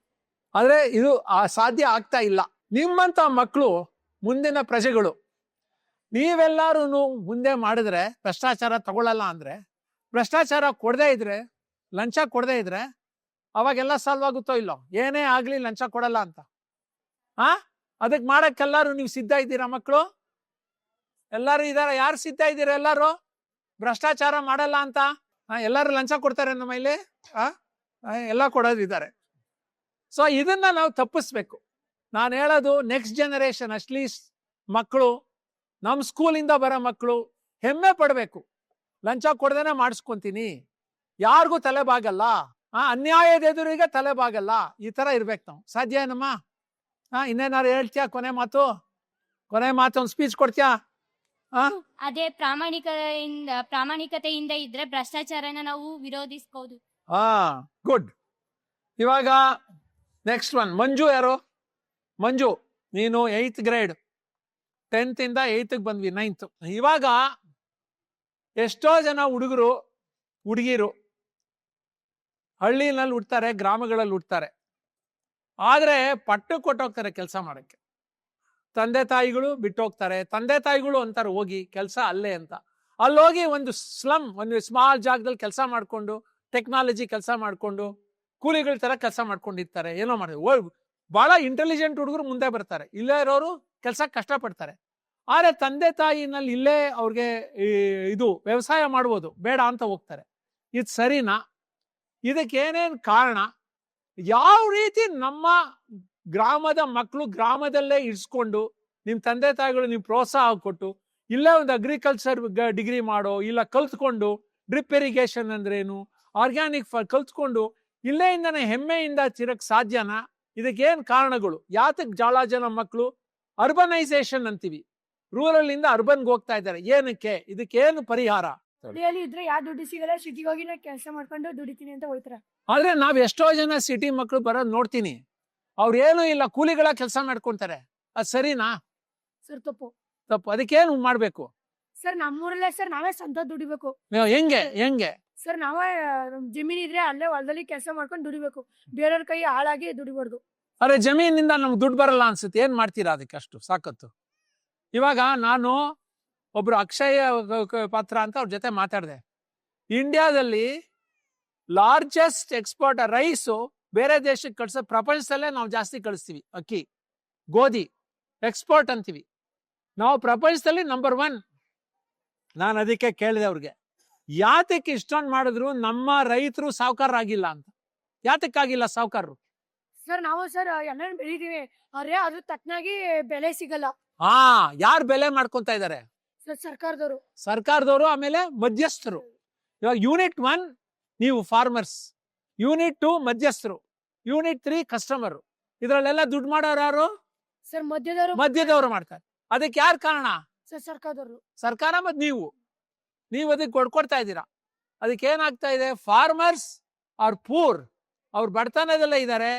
ಆದ್ರೆ ಇದು ಸಾಧ್ಯ ಆಗ್ತಾ ಇಲ್ಲ. ನಿಮ್ಮಂತ ಮಕ್ಕಳು ಮುಂದಿನ ಪ್ರಜೆಗಳು ನೀವೆಲ್ಲರೂ ಮುಂದೆ ಮಾಡಿದ್ರೆ ಭ್ರಷ್ಟಾಚಾರ ತಗೊಳ್ಳಲ್ಲ ಅಂದರೆ ಭ್ರಷ್ಟಾಚಾರ ಕೊಡದೇ ಇದ್ರೆ ಲಂಚ ಕೊಡದೇ ಇದ್ರೆ ಅವಾಗೆಲ್ಲ ಸಾಲ್ವ್ ಆಗುತ್ತೋ ಇಲ್ಲೋ? ಏನೇ ಆಗಲಿ ಲಂಚ ಕೊಡಲ್ಲ ಅಂತ. ಆ? ಅದಕ್ಕೆ ಮಾಡೋಕ್ಕೆಲ್ಲರೂ ನೀವು ಸಿದ್ಧ ಇದ್ದೀರಾ ಮಕ್ಕಳು? ಎಲ್ಲರೂ ಇದಾರ? ಯಾರು ಸಿದ್ಧ ಇದ್ದೀರಾ ಎಲ್ಲರೂ? ಭ್ರಷ್ಟಾಚಾರ ಮಾಡಲ್ಲ ಅಂತ? ಎಲ್ಲರೂ ಲಂಚ ಕೊಡ್ತಾರೆ ನಮ್ಮ ಇಲ್ಲಿ? ಆ, ಎಲ್ಲ ಕೊಡೋದಿದ್ದಾರೆ ಸೊ ಇದನ್ನ ನಾವು ತಪ್ಪಿಸ್ಬೇಕು. ನಾನು ಹೇಳೋದು ನೆಕ್ಸ್ಟ್ ಜನರೇಷನ್ ಅಟ್ಲೀಸ್ಟ್ ಮಕ್ಕಳು ನಮ್ಮ ಸ್ಕೂಲಿಂದ ಬರೋ ಮಕ್ಕಳು ಹೆಮ್ಮೆ ಪಡಬೇಕು. ಲಂಚ ಕೊಡ್ದೇನೆ ಮಾಡಿಸ್ಕೊಂತೀನಿ. ಯಾರಿಗೂ ತಲೆ ಬಾಗಲ್ಲ ಆ ಅನ್ಯಾಯದ ಎದುರಿಗೆ ತಲೆ ಬಾಗಲ್ಲ ಈ ತರ ಇರ್ಬೇಕು ನಾವು. ಸಾಧ್ಯ ಏನಮ್ಮ? ಹಾ ಇನ್ನೇನಾರು ಹೇಳ್ತೀಯಾ ಕೊನೆ ಮಾತು? ಕೊನೆ ಮಾತು ಒಂದು ಸ್ಪೀಚ್ ಕೊಡ್ತೀಯಾ? ಹಾ ಅದೇ ಪ್ರಾಮಾಣಿಕತೆಯಿಂದ ಪ್ರಾಮಾಣಿಕತೆಯಿಂದ ಇದ್ರೆ ಭ್ರಷ್ಟಾಚಾರನ ನಾವು ವಿರೋಧಿಸಬಹುದು ಹಾ ಗುಡ್ ಇವಾಗ ನೆಕ್ಸ್ಟ್ ಒನ್ ಮಂಜು ಯಾರು? ಮಂಜು ನೀನು ಏಯ್ತ್ ಗ್ರೇಡ್ ಟೆಂತ್ ಇಂದ ಏಯ್ತ್ ಬಂದ್ವಿ, ನೈನ್ತ್. ಇವಾಗ ಎಷ್ಟೋ ಜನ ಹುಡುಗರು, ಹುಡುಗಿರು ಹಳ್ಳಿನಲ್ಲಿ ಹುಡ್ತಾರೆ ಗ್ರಾಮಗಳಲ್ಲಿ ಹುಡ್ತಾರೆ. ಆದರೆ ಪಟ್ಟು ಕೊಟ್ಟೋಗ್ತಾರೆ ಕೆಲಸ ಮಾಡಕ್ಕೆ. ತಂದೆ ತಾಯಿಗಳು ಬಿಟ್ಟೋಗ್ತಾರೆ. ತಂದೆ ತಾಯಿಗಳು ಅಂತಾರೆ, ಹೋಗಿ ಕೆಲಸ ಅಲ್ಲೇ ಅಂತ. ಅಲ್ಲೋಗಿ ಒಂದು ಸ್ಲಮ್, ಒಂದು ಸ್ಮಾಲ್ ಜಾಗದಲ್ಲಿ ಕೆಲಸ ಮಾಡಿಕೊಂಡು, ಟೆಕ್ನಾಲಜಿ ಕೆಲಸ ಮಾಡಿಕೊಂಡು, ಕೂಲಿಗಳ ತರ ಕೆಲಸ ಮಾಡ್ಕೊಂಡಿರ್ತಾರೆ. ಏನೋ ಮಾಡಿದ್ರು ಬಹಳ ಇಂಟೆಲಿಜೆಂಟ್ ಹುಡುಗರು ಮುಂದೆ ಬರ್ತಾರೆ. ಇಲ್ಲೇ ಇರೋರು ಕೆಲಸ ಕಷ್ಟಪಡ್ತಾರೆ. ಆದರೆ ತಂದೆ ತಾಯಿನಲ್ಲಿ ಇಲ್ಲೇ ಅವ್ರಿಗೆ ಇದು ವ್ಯವಸಾಯ ಮಾಡ್ಬೋದು, ಬೇಡ ಅಂತ ಹೋಗ್ತಾರೆ. ಇದು ಸರಿನಾ? ಇದಕ್ಕೆ ಏನೇನು ಕಾರಣ? ಯಾವ ರೀತಿ ನಮ್ಮ ಗ್ರಾಮದ ಮಕ್ಕಳು ಗ್ರಾಮದಲ್ಲೇ ಇರಿಸ್ಕೊಂಡು ನಿಮ್ಮ ತಂದೆ ತಾಯಿಗಳು ನೀವು ಪ್ರೋತ್ಸಾಹ ಕೊಟ್ಟು, ಇಲ್ಲೇ ಒಂದು ಅಗ್ರಿಕಲ್ಚರ್ ಡಿಗ್ರಿ ಮಾಡೋ, ಇಲ್ಲ ಕಲ್ತ್ಕೊಂಡು ಡ್ರಿಪ್ ಇರಿಗೇಷನ್ ಅಂದ್ರೇನು ಆರ್ಗ್ಯಾನಿಕ್ ಫ ಕಲ್ತ್ಕೊಂಡು ಇಲ್ಲೇ ಇಂದನೇ ಹೆಮ್ಮೆಯಿಂದ ಚಿರಕ್ಕೆ ಸಾಧ್ಯನಾ? ಇದಕ್ಕೇನು ಕಾರಣಗಳು? ಯಾತಕ್ಕೆ ಜಾಳ ಜನ ಮಕ್ಕಳು ಅರ್ಬನೈಸೇಷನ್ ಅಂತೀವಿ. ರೂರಲ್ ಇಂದ ಅರ್ಬನ್ಗೆ ಹೋಗ್ತಾ ಇದ್ದಾರೆ. ಏನಕ್ಕೆ? ಇದಕ್ಕೇನು ಪರಿಹಾರ? ಹಳ್ಳಿಯಲ್ಲಿ ಇದ್ರೆ ಯಾವ ದುಡ್ಡು ಸಿಗಲ್ಲ ಸಿಟಿಗೆ ಹೋಗಿ ನಾ ಕೆಲಸ ಮಾಡ್ಕೊಂಡು ದುಡಿತೀನಿ ಅಂತ ಹೋಯ್ತಾರ. ಆದ್ರೆ ನಾವ್ ಎಷ್ಟೋ ಜನ ಸಿಟಿ ಮಕ್ಕಳು ಬರೋದ್ ನೋಡ್ತೀನಿ. ಅವ್ರು ಏನು ಇಲ್ಲ ಕೂಲಿಗಳ ಕೆಲಸ ಮಾಡ್ಕೊಂತಾರೆ. ಅದ್ ಸರಿನಾ? ಸರ್ ತಪ್ಪು. ತಪ್ಪು. ಅದಕ್ಕೇನು ಮಾಡ್ಬೇಕು? ಸರ್ ನಮ್ಮೂರಲ್ಲೇ ಸರ್ ನಾವೇ ಸ್ವಂತ ದುಡಿಬೇಕು. ನೀವು ಹೆಂಗೆ ಹೆಂಗೆ? ಸರ್ ನಾವೇ ಜಮೀನ್ ಇದ್ರೆ ಅಲ್ಲೇ ಹೊಲದಲ್ಲಿ ಕೆಲಸ ಮಾಡ್ಕೊಂಡು ದುಡಿಬೇಕು. ಬೇರೆಯವ್ರ ಕೈ ಹಾಳಾಗಿ ದುಡಿಬಾರ್ದು. ಅರೆ ಜಮೀನಿಂದ ನಮ್ಗೆ ದುಡ್ಡು ಬರಲ್ಲ ಅನ್ಸುತ್ತೆ. ಏನು ಮಾಡ್ತೀರಾ ಅದಕ್ಕೆ ಅಷ್ಟು? ಸಾಕತ್ತು. ಇವಾಗ ನಾನು ಒಬ್ರು ಅಕ್ಷಯ ಪಾತ್ರ ಅಂತ ಅವ್ರ ಜೊತೆ ಮಾತಾಡಿದೆ. ಇಂಡಿಯಾದಲ್ಲಿ ಲಾರ್ಜೆಸ್ಟ್ ಎಕ್ಸ್ಪೋರ್ಟ್ ರೈಸು ಬೇರೆ ದೇಶಕ್ಕೆ ಕಳ್ಸೋ ಪ್ರಪಂಚದಲ್ಲೇ ನಾವು ಜಾಸ್ತಿ ಕಳಿಸ್ತೀವಿ ಅಕ್ಕಿ, ಗೋಧಿ ಎಕ್ಸ್ಪೋರ್ಟ್ ಅಂತೀವಿ. ನಾವು ಪ್ರಪಂಚದಲ್ಲಿ ನಂಬರ್ ಒನ್ ನಾನು ಅದಕ್ಕೆ ಕೇಳಿದೆ ಅವ್ರಿಗೆ, ಯಾತಕ್ಕೆ ಇಷ್ಟೊಂದು ಮಾಡಿದ್ರು ನಮ್ಮ ರೈತರು ಸಾವುಕಾರರಾಗಿಲ್ಲ ಅಂತ. ಯಾತಕ್ಕಾಗಿಲ್ಲ ಸಾವುಕಾರರು? ಸರ್ ನಾವು ಸರ್ ಎಲ್ಲರೂ ಬೆಳಿತೀವಿ. ಆದ್ರೆ ಅದ್ರ ತಕ್ಕನಾಗಿ ಬೆಲೆ ಸಿಗಲ್ಲ. ಹಾ ಯಾರು ಬೆಲೆ ಮಾಡ್ಕೊಂತ ಇದ್ದಾರೆ ಸರ್ ಸರ್ಕಾರದವರು. ಸರ್ಕಾರದವರು ಆಮೇಲೆ ಮಧ್ಯಸ್ಥರು. ಇವಾಗ ಯೂನಿಟ್ ಒನ್ ನೀವು ಫಾರ್ಮರ್ಸ್ ಯೂನಿಟ್ ಟು ಮಧ್ಯಸ್ಥರು. ಯೂನಿಟ್ ತ್ರೀ ಕಸ್ಟಮರ್ ಇದ್ರಲ್ಲೆಲ್ಲ ದುಡ್ಡು ಮಾಡೋರು ಯಾರು? ಸರ್ ಮಧ್ಯದವರು ಮಧ್ಯದವರು ಮಾಡ್ತಾರೆ. ಅದಕ್ಕೆ ಯಾರು ಕಾರಣ? ಸರ್ ಸರ್ಕಾರದವರು. ಸರ್ಕಾರ ಮತ್ತು ನೀವು. ನೀವು ಅದಕ್ಕೆ ಕೊಡ್ಕೊಡ್ತಾ ಇದ್ದೀರಾ. ಅದಕ್ಕೆ ಏನಾಗ್ತಾ ಇದೆ? ಫಾರ್ಮರ್ಸ್ ಅವ್ರ ಪೂರ್ ಅವ್ರು ಬಡತನದಲ್ಲೇ ಇದ್ದಾರೆ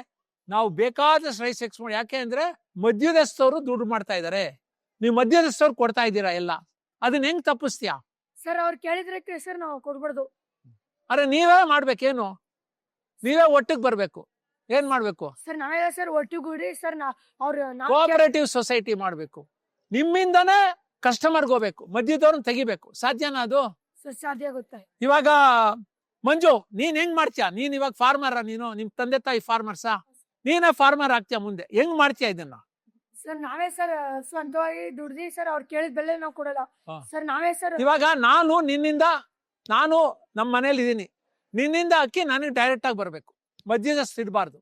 ನಾವು ಬೇಕಾದಷ್ಟು ರೈಸ್ ಎಕ್ಸ್ಪೋರ್ಟ್ ಯಾಕೆ ಅಂದ್ರೆ ಮಧ್ಯದಸ್ಥವರು ದುಡ್ಡು ಮಾಡ್ತಾ ಇದ್ದಾರೆ ನೀವು ಮಧ್ಯದಸ್ಥವ್ರು ಕೊಡ್ತಾ ಇದ್ದೀರಾ ಎಲ್ಲ. ಅದನ್ನ ಹೆಂಗ್ ತಪ್ಪಿಸ್ತೀಯಾ? ಸರ್ ಅವ್ರು ಕೇಳಿದ್ರೆ ಸರ್ ನಾವು ಕೊಡ್ಬಾರ್ದು. ಅರೆ ನೀವೇ ಮಾಡ್ಬೇಕೇನು? ನೀವೇ ಒಟ್ಟಿಗೆ ಬರ್ಬೇಕು. ಏನ್ ಮಾಡ್ಬೇಕು? ಸರ್ ನಾವೆಲ್ಲ ಸರ್ ಒಟ್ಟಿಗೂಡಿ ಸರ್ ಅವ್ರ ನಾವು ಕೋಆಪರೇಟಿವ್ ಸೊಸೈಟಿ ಮಾಡ್ಬೇಕು. ನಿಮ್ಮಿಂದನೇ ಕಸ್ಟಮರ್ಗೆ ಹೋಗ್ಬೇಕು. ಮಧ್ಯದವ್ರನ್ನ ತೆಗಿಬೇಕು. ಸಾಧ್ಯನಾ ಅದು? ಸಾಧ್ಯ ಆಗುತ್ತೆ. ಇವಾಗ ಮಂಜು ನೀನ್ ಹೆಂಗ್ ಮಾಡ್ತೀಯ? ನೀನ್ ಇವಾಗ ಫಾರ್ಮರ್ ನೀನು? ನಿಮ್ ತಂದೆ ತಾಯಿ ಫಾರ್ಮರ್ಸಾ ನೀನೇ ಫಾರ್ಮರ್ ಆಗ್ತೀಯ ಮುಂದೆ. ಹೆಂಗ್ ಮಾಡ್ತೀಯ ಇದನ್ನ? ಸರ್ ನಾವೇ ಸರ್ ಸ್ವಂತವಾಗಿ ದುಡ್ದಿ ಸರ್ ಅವ್ರು ಕೇಳಿದ ಬೆಲೆ ನಾವು ಕೊಡಲ್ಲ. ಹಾ. ಸರ್ ನಾವೇ ಸರ್ ಇವಾಗ ನಾನು ನಿನ್ನಿಂದ ನಾನು ನಮ್ಮ ಮನೇಲಿ ಇದ್ದೀನಿ ನಿನ್ನಿಂದ ಅಕ್ಕಿ ನನಗೆ ಡೈರೆಕ್ಟ್ ಆಗಿ ಬರ್ಬೇಕು. ಮಧ್ಯದಷ್ಟು ಇಡಬಾರ್ದು.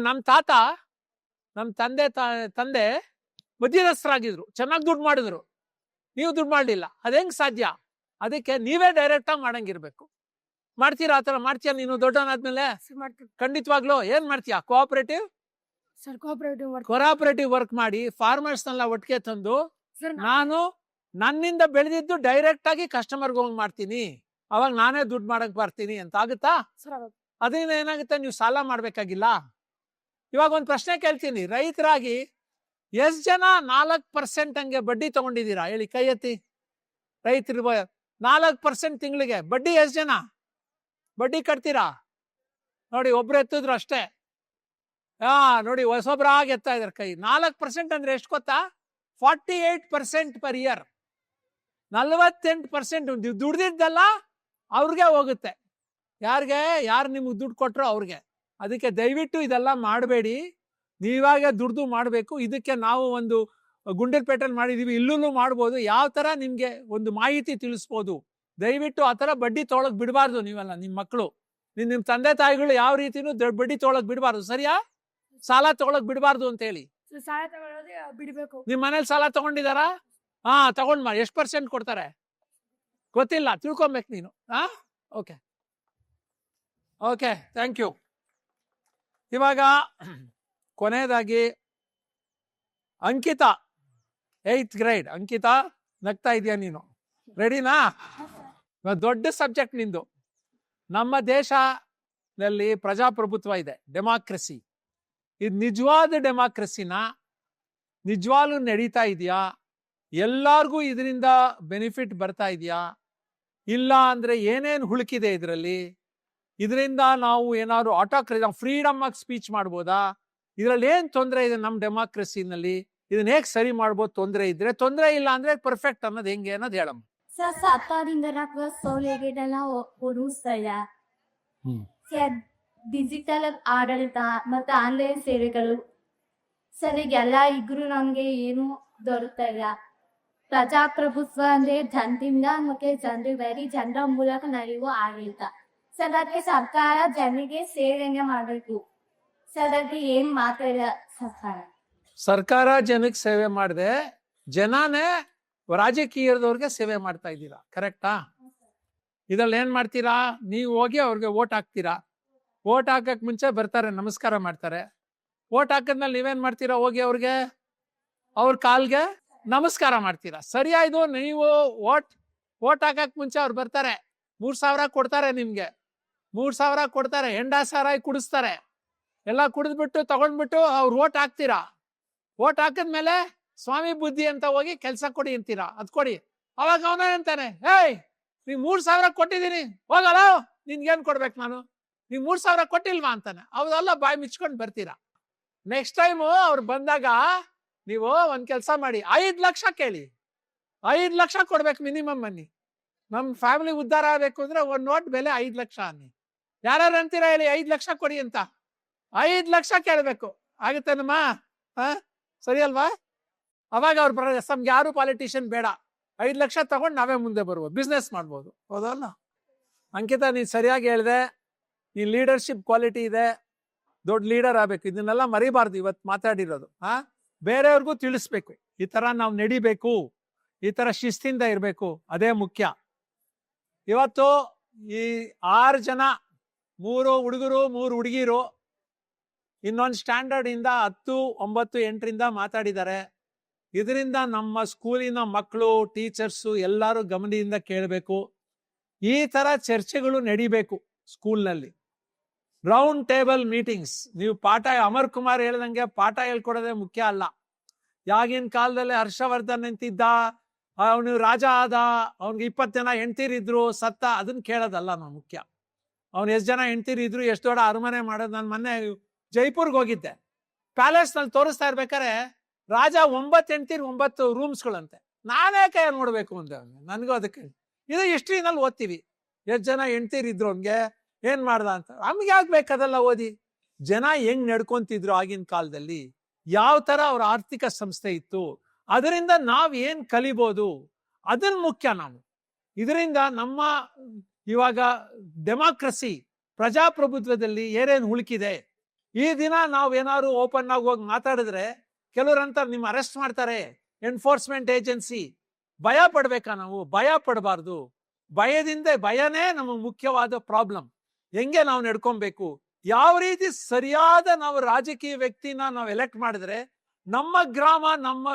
ನಮ್ಮ ತಾತ ನಮ್ಮ ತಂದೆ ತಾ- ತಂದೆ ಮಧ್ಯದಸ್ಥರಾಗಿದ್ರು ಚೆನ್ನಾಗಿ ದುಡ್ಡು ಮಾಡಿದ್ರು. ನೀವು ದುಡ್ಡು ಮಾಡಲಿಲ್ಲ. ಹೆಂಗ್ ಸಾಧ್ಯ? ಅದಕ್ಕೆ ನೀವೇ ಡೈರೆಕ್ಟಾಗಿ ಮಾಡಂಗಿರ್ಬೇಕು. ಮಾಡ್ತೀರಾ ಆತರ ಮಾಡ್ತೀಯಾ ನೀನು? ದೊಡ್ಡವನಾದ್ಮೇಲೆ? ಖಂಡಿತವಾಗ್ಲೂ. ಏನ್ ಮಾಡ್ತೀಯಾ? Cooperative sir cooperative work work ಮಾಡಿ ಫಾರ್ಮರ್ಸ್ನೆಲ್ಲ ಒಟ್ಟಿಗೆ ತಂದು ನಾನು ನನ್ನಿಂದ ಬೆಳೆದಿದ್ದು ಡೈರೆಕ್ಟ್ ಆಗಿ ಕಸ್ಟಮರ್ಗೆ ಹೋಗಿ ಮಾಡ್ತೀನಿ. ಅವಾಗ ನಾನೇ ದುಡ್ಡು ಮಾಡಕ್ ಬರ್ತೀನಿ ಅಂತ ಆಗುತ್ತಾ? ಸರ್ ಆಗುತ್ತೆ. ಅದರಿಂದ ಏನಾಗುತ್ತೆ? ನೀವು ಸಾಲ ಮಾಡ್ಬೇಕಾಗಿಲ್ಲ? ಇವಾಗ ಒಂದು ಪ್ರಶ್ನೆ ಕೇಳ್ತೀನಿ. ರೈತರಾಗಿ ಎಷ್ಟ್ ಜನ ನಾಲ್ಕು ಪರ್ಸೆಂಟ್ ಹಂಗೆ ಬಡ್ಡಿ ತಗೊಂಡಿದ್ದೀರಾ? ಹೇಳಿ ಕೈ ಎತ್ತಿ. ರೈತರು ನಾಲ್ಕು ಪರ್ಸೆಂಟ್ ತಿಂಗಳಿಗೆ ಬಡ್ಡಿ ಎಷ್ಟ್ ಜನ? ಬಡ್ಡಿ ಕಟ್ತೀರಾ? ನೋಡಿ, ಒಬ್ರು ಎತ್ತಿದ್ರು ಅಷ್ಟೇ. ಹಾ ನೋಡಿ ಹೊಸೊಬ್ರಾಗಿ ಎತ್ತಾ ಇದಾರೆ ಕೈ. ನಾಲ್ಕು ಪರ್ಸೆಂಟ್ ಅಂದ್ರೆ ಎಷ್ಟು ಗೊತ್ತಾ? Forty eight percent per year ನಲ್ವತ್ತೆಂಟು ಪರ್ಸೆಂಟ್ ದುಡ್ದಿದ್ದಲ್ಲ, ಅವ್ರಿಗೆ ಹೋಗುತ್ತೆ. ಯಾರಿಗೆ? ಯಾರು ನಿಮ್ಗೆ ದುಡ್ಡು ಕೊಟ್ರೋ ಅವ್ರಿಗೆ. ಅದಕ್ಕೆ ದಯವಿಟ್ಟು ಇದೆಲ್ಲ ಮಾಡಬೇಡಿ. ನೀವಾಗೆ ದುಡ್ದು ಮಾಡಬೇಕು. ಇದಕ್ಕೆ ನಾವು ಒಂದು ಗುಂಡಲ್ಪೇಟೆಲ್ ಮಾಡಿದೀವಿ. ಇಲ್ಲೂ ಮಾಡ್ಬೋದು. ಯಾವ ಥರ ನಿಮಗೆ ಒಂದು ಮಾಹಿತಿ ತಿಳಿಸ್ಬೋದು. ದಯವಿಟ್ಟು ಆ ಥರ ಬಡ್ಡಿ ತೊಳಕ್ ಬಿಡಬಾರ್ದು ನೀವೆಲ್ಲ ನಿಮ್ಮ ಮಕ್ಕಳು ನಿಮ್ಮ ನಿಮ್ಮ ತಂದೆ ತಾಯಿಗಳು ಯಾವ ರೀತಿನೂ ದೊಡ್ಡ ಬಡ್ಡಿ ತೊಳಕ್ ಬಿಡಬಾರ್ದು. ಸರಿಯಾ? ಸಾಲ ತೊಗೊಳಕ್ ಬಿಡಬಾರ್ದು ಅಂತ ಹೇಳಿ ಸಾಲ ತಗೊಳ್ಳೋದೇ ಬಿಡಬೇಕು. ನಿಮ್ಮ ಮನೇಲಿ ಸಾಲ ತಗೊಂಡಿದಾರಾ? ಹಾ ತಗೊಂಡ್ ಮಾಡಿ ಎಷ್ಟು ಪರ್ಸೆಂಟ್ ಕೊಡ್ತಾರೆ? ಗೊತ್ತಿಲ್ಲ ತಿಳ್ಕೊಬೇಕು ನೀನು. ಹಾ? ಓಕೆ. ಓಕೆ ಥ್ಯಾಂಕ್ ಯು ಇವಾಗ ಕೊನೆಯದಾಗಿ ಅಂಕಿತಾ ಏಯ್ತ್ ಗ್ರೇಡ್ ಅಂಕಿತಾ ನಗ್ತಾ ಇದೆಯಾ ನೀನು? ರೆಡಿನಾ ದೊಡ್ಡ ಸಬ್ಜೆಕ್ಟ್ ನಿಂದು. ನಮ್ಮ ದೇಶದಲ್ಲಿ ಪ್ರಜಾಪ್ರಭುತ್ವ ಇದೆ ಡೆಮಾಕ್ರಸಿ ಇದು ನಿಜವಾದ ಡೆಮಾಕ್ರಸಿನ ನಿಜವಾಗ್ಲೂ ನಡೀತಾ ಇದೆಯಾ? ಎಲ್ಲಾರ್ಗೂ ಇದರಿಂದ ಬೆನಿಫಿಟ್ ಬರ್ತಾ ಇದೆಯಾ? ಇಲ್ಲ ಅಂದ್ರೆ ಏನೇನು ಹುಳುಕಿದೆ ಇದರಲ್ಲಿ? ಇದರಿಂದ ನಾವು ಏನಾದ್ರು ಆಟೋಕ್ರಸಿ ಫ್ರೀಡಮ್ ಆಗಿ ಸ್ಪೀಚ್ ಮಾಡ್ಬೋದಾ? ಇದರಲ್ಲಿ ಏನು ತೊಂದರೆ ಇದೆ ನಮ್ಮ ಡೆಮಾಕ್ರಸಿನಲ್ಲಿ ಇದನ್ನ ಹೇಗೆ ಸರಿ ಮಾಡ್ಬೋದು ತೊಂದರೆ ಇದ್ರೆ? ತೊಂದರೆ ಇಲ್ಲ ಅಂದ್ರೆ ಪರ್ಫೆಕ್ಟ್ ಅನ್ನೋದು ಹೆಂಗೆ ಅನ್ನೋದು ಹೇಳಮ್ಮ. ಸರ್ಕಾರದಿಂದ ನಮ್ಗೆ ಸೌಲಭ್ಯಗಳನ್ನ ಒದಗಿಸ್ತಾ ಇಲ್ಲ ಹ್ಮ್. ಸರ್ ಡಿಜಿಟಲ್ ಆಡಳಿತ ಮತ್ತೆ ಆನ್ಲೈನ್ ಸೇವೆಗಳು ಸರ್ ಎಲ್ಲ ಇಗ್ರು ನಮ್ಗೆ ಏನು ದೊರಕ್ತಾ ಇಲ್ಲ ಪ್ರಜಾಪ್ರಭುತ್ವ ಅಂದ್ರೆ ಜನರಿಂದ ಮತ್ತೆ ಜನರು ಬರೀ ಜನರ ಮೂಲಕ ನಡೆಯುವ ಆಡಳಿತ ಸರ್ ಅದಕ್ಕೆ ಸರ್ಕಾರ ಜನರಿಗೆ ಸೇವೆ ಮಾಡಬೇಕು ಸರ್ ಅದಕ್ಕೆ ಏನ್ ಮಾತಾಡ ಸರ್ಕಾರ ಸರ್ಕಾರ ಜನಕ್ಕೆ ಸೇವೆ ಮಾಡದೆ ಜನನೇ ರಾಜಕೀಯದವ್ರಿಗೆ ಸೇವೆ ಮಾಡ್ತಾ ಇದ್ದೀರಾ? ಕರೆಕ್ಟಾ? ಇದ್ರಲ್ಲಿ ಏನು ಮಾಡ್ತೀರಾ? ನೀವು ಹೋಗಿ ಅವ್ರಿಗೆ ಓಟ್ ಹಾಕ್ತೀರಾ? ಓಟ್ ಹಾಕಕ್ ಮುಂಚೆ ಬರ್ತಾರೆ, ನಮಸ್ಕಾರ ಮಾಡ್ತಾರೆ. ಓಟ್ ಹಾಕಿದ್ಮೇಲೆ ನೀವೇನು ಮಾಡ್ತೀರಾ ಹೋಗಿ ಅವ್ರಿಗೆ? ಅವ್ರ ಕಾಲ್ಗೆ ನಮಸ್ಕಾರ ಮಾಡ್ತೀರಾ? ಸರಿಯಾಯ್ದು ನೀವು ಓಟ್ ಓಟ್ ಹಾಕಕ್ ಮುಂಚೆ ಅವ್ರು ಬರ್ತಾರೆ. ಮೂರ್ ಸಾವಿರ ಕೊಡ್ತಾರೆ ನಿಮಗೆ. ಮೂರು ಸಾವಿರ ಕೊಡ್ತಾರೆ, ಹೆಂಡ ಸಾರಾಯಿ ಕುಡಿಸ್ತಾರೆ. ಎಲ್ಲ ಕುಡಿದ್ಬಿಟ್ಟು, ತಗೊಂಡ್ಬಿಟ್ಟು ಅವ್ರು ಓಟ್ ಹಾಕ್ತೀರಾ? ಓಟ್ ಹಾಕಿದ್ಮೇಲೆ ಸ್ವಾಮಿ ಬುದ್ಧಿ ಅಂತ ಹೋಗಿ ಕೆಲಸ ಕೊಡಿ ಅಂತೀರಾ? ಅದ್ ಕೊಡಿ. ಅವಾಗ ಅವನ ಅಂತಾನೆ, ಏಯ್, ನೀವ್ ಮೂರ್ ಸಾವಿರ ಕೊಟ್ಟಿದ್ದೀನಿ ಹೋಗಲ್ಲ, ನಿನ್ಗೇನ್ ಕೊಡ್ಬೇಕು ನಾನು? ನೀವ್ ಮೂರ್ ಸಾವಿರ ಕೊಟ್ಟಿಲ್ವಾ? ಅಂತಾನೆ. ಅವರೆಲ್ಲ ಬಾಯಿ ಮಿಚ್ಕೊಂಡು ಬರ್ತೀರಾ? ನೆಕ್ಸ್ಟ್ ಟೈಮು ಅವ್ರು ಬಂದಾಗ ನೀವು ಒಂದ್ ಕೆಲಸ ಮಾಡಿ, ಐದ್ ಲಕ್ಷ ಕೇಳಿ. ಐದ್ ಲಕ್ಷ ಕೊಡ್ಬೇಕು ಮಿನಿಮಮ್ ಅನ್ನಿ. ನಮ್ ಫ್ಯಾಮಿಲಿ ಉದ್ಧಾರ ಆಗ್ಬೇಕು ಅಂದ್ರೆ ಒಂದ್ ನೋಟ್ ಬೆಲೆ ಐದ್ ಲಕ್ಷ ಅನ್ನಿ. ಯಾರು ಅಂತೀರಾ ಹೇಳಿ, ಐದ್ ಲಕ್ಷ ಕೊಡಿ ಅಂತ. ಐದ್ ಲಕ್ಷ ಕೇಳ್ಬೇಕು. ಆಗುತ್ತೇನಮ್ಮ ಹಾ ಸರಿ ಅಲ್ವಾ? ಅವಾಗ ಅವ್ರ ನಮ್ಗೆ ಯಾರು ಪಾಲಿಟಿಷಿಯನ್ ಬೇಡ. ಐದು ಲಕ್ಷ ತಗೊಂಡು ನಾವೇ ಮುಂದೆ ಬರ್ಬೋದು ಬಿಸ್ನೆಸ್ ಮಾಡ್ಬೋದು. ಹೌದಲ್ಲ? ಅಂಕಿತ, ನೀನು ಸರಿಯಾಗಿ ಹೇಳಿದೆ. ನೀನ್ ಲೀಡರ್ಶಿಪ್ ಕ್ವಾಲಿಟಿ ಇದೆ. ದೊಡ್ಡ ಲೀಡರ್ ಆಗಬೇಕು. ಇದನ್ನೆಲ್ಲ ಮರಿಬಾರ್ದು ಇವತ್ತು ಮಾತಾಡಿರೋದು. ಹಾ ಬೇರೆಯವ್ರಿಗೂ ತಿಳಿಸ್ಬೇಕು. ಈ ತರ ನಾವು ನಡಿಬೇಕು. ಈ ತರ ಶಿಸ್ತಿಂದ ಇರಬೇಕು. ಅದೇ ಮುಖ್ಯ. ಇವತ್ತು ಈ ಆರು ಜನ, ಮೂರು ಹುಡುಗರು, ಮೂರು ಹುಡುಗಿರು ಇನ್ನೊಂದು ಸ್ಟ್ಯಾಂಡರ್ಡಿಂದ ಹತ್ತು, ಒಂಬತ್ತು, ಎಂಟರಿಂದ ಮಾತಾಡಿದ್ದಾರೆ. ಇದರಿಂದ ನಮ್ಮ ಸ್ಕೂಲಿನ ಮಕ್ಕಳು, ಟೀಚರ್ಸು ಎಲ್ಲರೂ ಗಮನದಿಂದ ಕೇಳಬೇಕು. ಈ ಥರ ಚರ್ಚೆಗಳು ನಡಿಬೇಕು ಸ್ಕೂಲ್ನಲ್ಲಿ. ರೌಂಡ್ ಟೇಬಲ್ ಮೀಟಿಂಗ್ಸ್ ನೀವು ಪಾಠ, ಅಮರ್ ಕುಮಾರ್ ಹೇಳ್ದಂಗೆ ಪಾಠ ಹೇಳ್ಕೊಡೋದೇ ಮುಖ್ಯ ಅಲ್ಲ. ಯಾಗಿನ ಕಾಲದಲ್ಲಿ ಹರ್ಷವರ್ಧನ್ ನಿಂತಿದ್ದ, ಅವನು ರಾಜ ಆದ, ಅವ್ನಿಗೆ ಇಪ್ಪತ್ತು ಜನ ಹೆಂಡ್ತೀರಿದ್ರು, ಸತ್ತ ಅದನ್ನ ಕೇಳೋದಲ್ಲ ನಾವು ಮುಖ್ಯ. ಅವ್ನು ಎಷ್ಟು ಜನ ಹೆಂಡ್ತೀರಿ ಇದ್ರು ಎಷ್ಟು ದೊಡ್ಡ ಅರಮನೆ ಮಾಡೋದು ನಾನು ಮೊನ್ನೆ ಜೈಪುರ್ಗೆ ಹೋಗಿದ್ದೆ. ಪ್ಯಾಲೇಸ್ನಲ್ಲಿ ತೋರಿಸ್ತಾ ಇರ್ಬೇಕಾರೆ ರಾಜ ಒಂಬತ್ತು ರೂಮ್ಸ್ ಒಂಬತ್ತು ರೂಮ್ಸ್ಗಳಂತೆ. ನಾನೇ ಕೈ ನೋಡ್ಬೇಕು ಅಂತ ನನಗೂ ಅದಕ್ಕೆ ಇದು ಹಿಸ್ಟ್ರಿನಲ್ಲಿ ಓದ್ತೀವಿ. ಎಷ್ಟು ಜನ ಹೆಂಡ್ತೀರಿ ಇದ್ರು ಅವ್ನಿಗೆ? ಏನು ಮಾಡ್ದ ಅಂತ. ನಮ್ಗೆ ಯಾಕೆ ಬೇಕದೆಲ್ಲ ಓದಿ. ಜನ ಹೆಂಗ್ ನಡ್ಕೊಂತಿದ್ರು ಆಗಿನ ಕಾಲದಲ್ಲಿ? ಯಾವ ಥರ ಅವ್ರ ಆರ್ಥಿಕ ಸಂಸ್ಥೆ ಇತ್ತು? ಅದರಿಂದ ನಾವು ಏನು ಕಲಿಬೋದು? ಅದನ್ನ ಮುಖ್ಯ ನಾವು. ಇದರಿಂದ ನಮ್ಮ ಇವಾಗ ಡೆಮಾಕ್ರಸಿ ಪ್ರಜಾಪ್ರಭುತ್ವದಲ್ಲಿ ಏನೇನು ಹುಳುಕಿದೆ? ಈ ದಿನ ನಾವು ಏನಾದ್ರು ಓಪನ್ ಆಗಿ ಹೋಗಿ ಮಾತಾಡಿದ್ರೆ ಕೆಲವ್ರಂತ ನಿಮ್ಮ ಅರೆಸ್ಟ್ ಮಾಡ್ತಾರೆ ಎನ್ಫೋರ್ಸ್ಮೆಂಟ್ ಏಜೆನ್ಸಿ ಭಯ ಪಡ್ಬೇಕಾ ನಾವು? ಭಯ ಪಡಬಾರ್ದು. ಭಯದಿಂದ ಭಯನೇ ನಮ್ಮ ಮುಖ್ಯವಾದ ಪ್ರಾಬ್ಲಮ್ ಹೆಂಗೆ ನಾವು ನಡ್ಕೊಬೇಕು? ಯಾವ ರೀತಿ ಸರಿಯಾದ ನಾವು ರಾಜಕೀಯ ವ್ಯಕ್ತಿನ ನಾವು ಎಲೆಕ್ಟ್ ಮಾಡಿದ್ರೆ ನಮ್ಮ ಗ್ರಾಮ, ನಮ್ಮ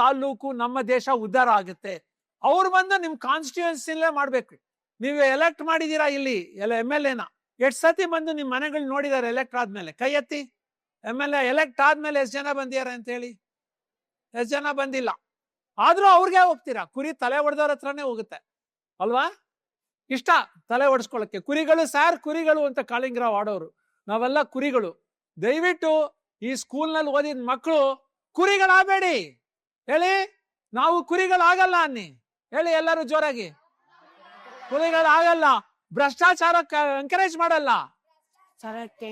ತಾಲೂಕು ನಮ್ಮ ದೇಶ ಉದ್ಧಾರ ಆಗುತ್ತೆ. ಅವ್ರು ಬಂದು ನಿಮ್ ಕಾನ್ಸ್ಟಿಟ್ಯೂನ್ಸಿಲೇ ಮಾಡ್ಬೇಕು. ನೀವು ಎಲೆಕ್ಟ್ ಮಾಡಿದೀರಾ ಇಲ್ಲಿ, ಎಲ್ಲ ಎಂ ಎಲ್ ಎನ ಎಷ್ಟ್ ಸತಿ ಬಂದು ನಿಮ್ ಮನೆಗಳು ನೋಡಿದಾರೆ ಎಲೆಕ್ಟ್ ಆದ್ಮೇಲೆ? ಕೈ ಎತ್ತಿ. ಎಂ ಎಲ್ ಎ ಎಲೆಕ್ಟ್ ಆದ್ಮೇಲೆ ಎಷ್ಟು ಜನ ಬಂದಿದ್ದಾರೆ ಅಂತ ಹೇಳಿ ಎಷ್ಟ್ ಜನ ಬಂದಿಲ್ಲ. ಆದ್ರೂ ಅವ್ರಿಗೆ ಹೋಗ್ತೀರಾ? ಕುರಿ ತಲೆ ಹೊಡೆದವ್ರ ಹತ್ರನೇ ಹೋಗುತ್ತೆ. ಅಲ್ವಾ? ಇಷ್ಟ ತಲೆ ಹೊಡೆಸ್ಕೊಳಕ್ಕೆ. ಕುರಿಗಳು ಸಾರ್ ಕುರಿಗಳು ಅಂತ ಕಾಳಿಂಗರಾವ್ ಆಡೋರು. ನಾವೆಲ್ಲ ಕುರಿಗಳು. ದಯವಿಟ್ಟು ಈ ಸ್ಕೂಲ್ನಲ್ಲಿ ಓದಿದ ಮಕ್ಕಳು ಕುರಿಗಳಾಗಬೇಡಿ. ಹೇಳಿ? ನಾವು ಕುರಿಗಳಾಗಲ್ಲ ಅನ್ನಿ. ಹೇಳಿ ಎಲ್ಲರೂ ಜೋರಾಗಿ. ಕುರಿಗಳಾಗಲ್ಲ. ಭ್ರಷ್ಟಾಚಾರಕ್ಕೆ ಎಂಕರೇಜ್ ಮಾಡಲ್ಲ. ಸರಕ್ಕೆ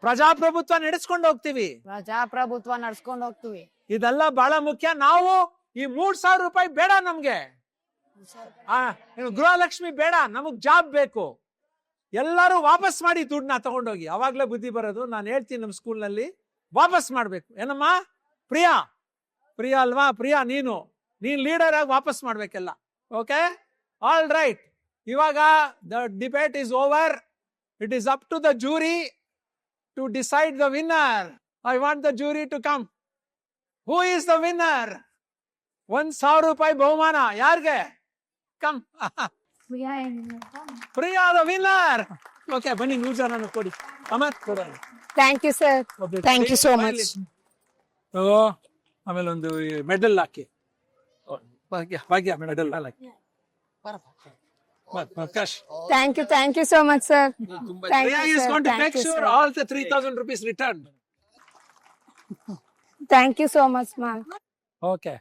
ಪ್ರಜಾಪ್ರಭುತ್ವ ನಡೆಸ್ಕೊಂಡು ಹೋಗ್ತೀವಿ. ಪ್ರಜಾಪ್ರಭುತ್ವ ನಡ್ಸ್ಕೊಂಡ್ ಹೋಗ್ತೀವಿ. ಇದೆಲ್ಲ ಬಹಳ ಮುಖ್ಯ. ನಾವು ಈ ಮೂರ್ ಸಾವಿರ ರೂಪಾಯಿ ಬೇಡ ನಮ್ಗೆ. ಆ ಏನು ಗೃಹಲಕ್ಷ್ಮಿ ಬೇಡ ನಮಗ್ ಜಾಬ್ ಬೇಕು. ಎಲ್ಲರೂ ವಾಪಸ್ ಮಾಡಿ ದುಡ್ಡನ್ನ ತಗೊಂಡೋಗಿ. ಅವಾಗ್ಲೇ ಬುದ್ಧಿ ಬರೋದು ನಾನು ಹೇಳ್ತೀನಿ ನಮ್ಮ ಸ್ಕೂಲ್ನಲ್ಲಿ ವಾಪಸ್ ಮಾಡ್ಬೇಕು. ಏನಮ್ಮ? ಪ್ರಿಯಾ? ಪ್ರಿಯಾ ಅಲ್ವಾ? ಪ್ರಿಯಾ ನೀನು. ನೀನ್ ಲೀಡರ್ ಆಗಿ ವಾಪಸ್ ಮಾಡ್ಬೇಕೆಲ್ಲ. ಓಕೆ ಆಲ್ ರೈಟ್ ಇವಾಗ the debate is over it is up to the jury to decide the winner I want the jury to come who is the winner ಒಂದ್ ಸಾವಿರ ರೂಪಾಯಿ ಬಹುಮಾನ ಯಾರಿಗೆ come Priya the winner okay ಬನ್ನಿ ನೂರು ಜನ ಕೊಡಿ. ಅಮರ್ ಕೊಡೋಣ. Thank you sir Thank you so much. ತಗೋ ಆಮೇಲೆ ಒಂದು ಮೆಡಲ್ ಹಾಕಿ. ಓ, ಭಾಗ್ಯ ಭಾಗ್ಯ ಮೆಡಲ್ ಹಾಕಿ. Thank you. Thank you so much, sir. Thank Priya you, is sir. going to Thank make you, sure sir. all the 3000 rupees returned. Thank you so much, ma'am. Okay.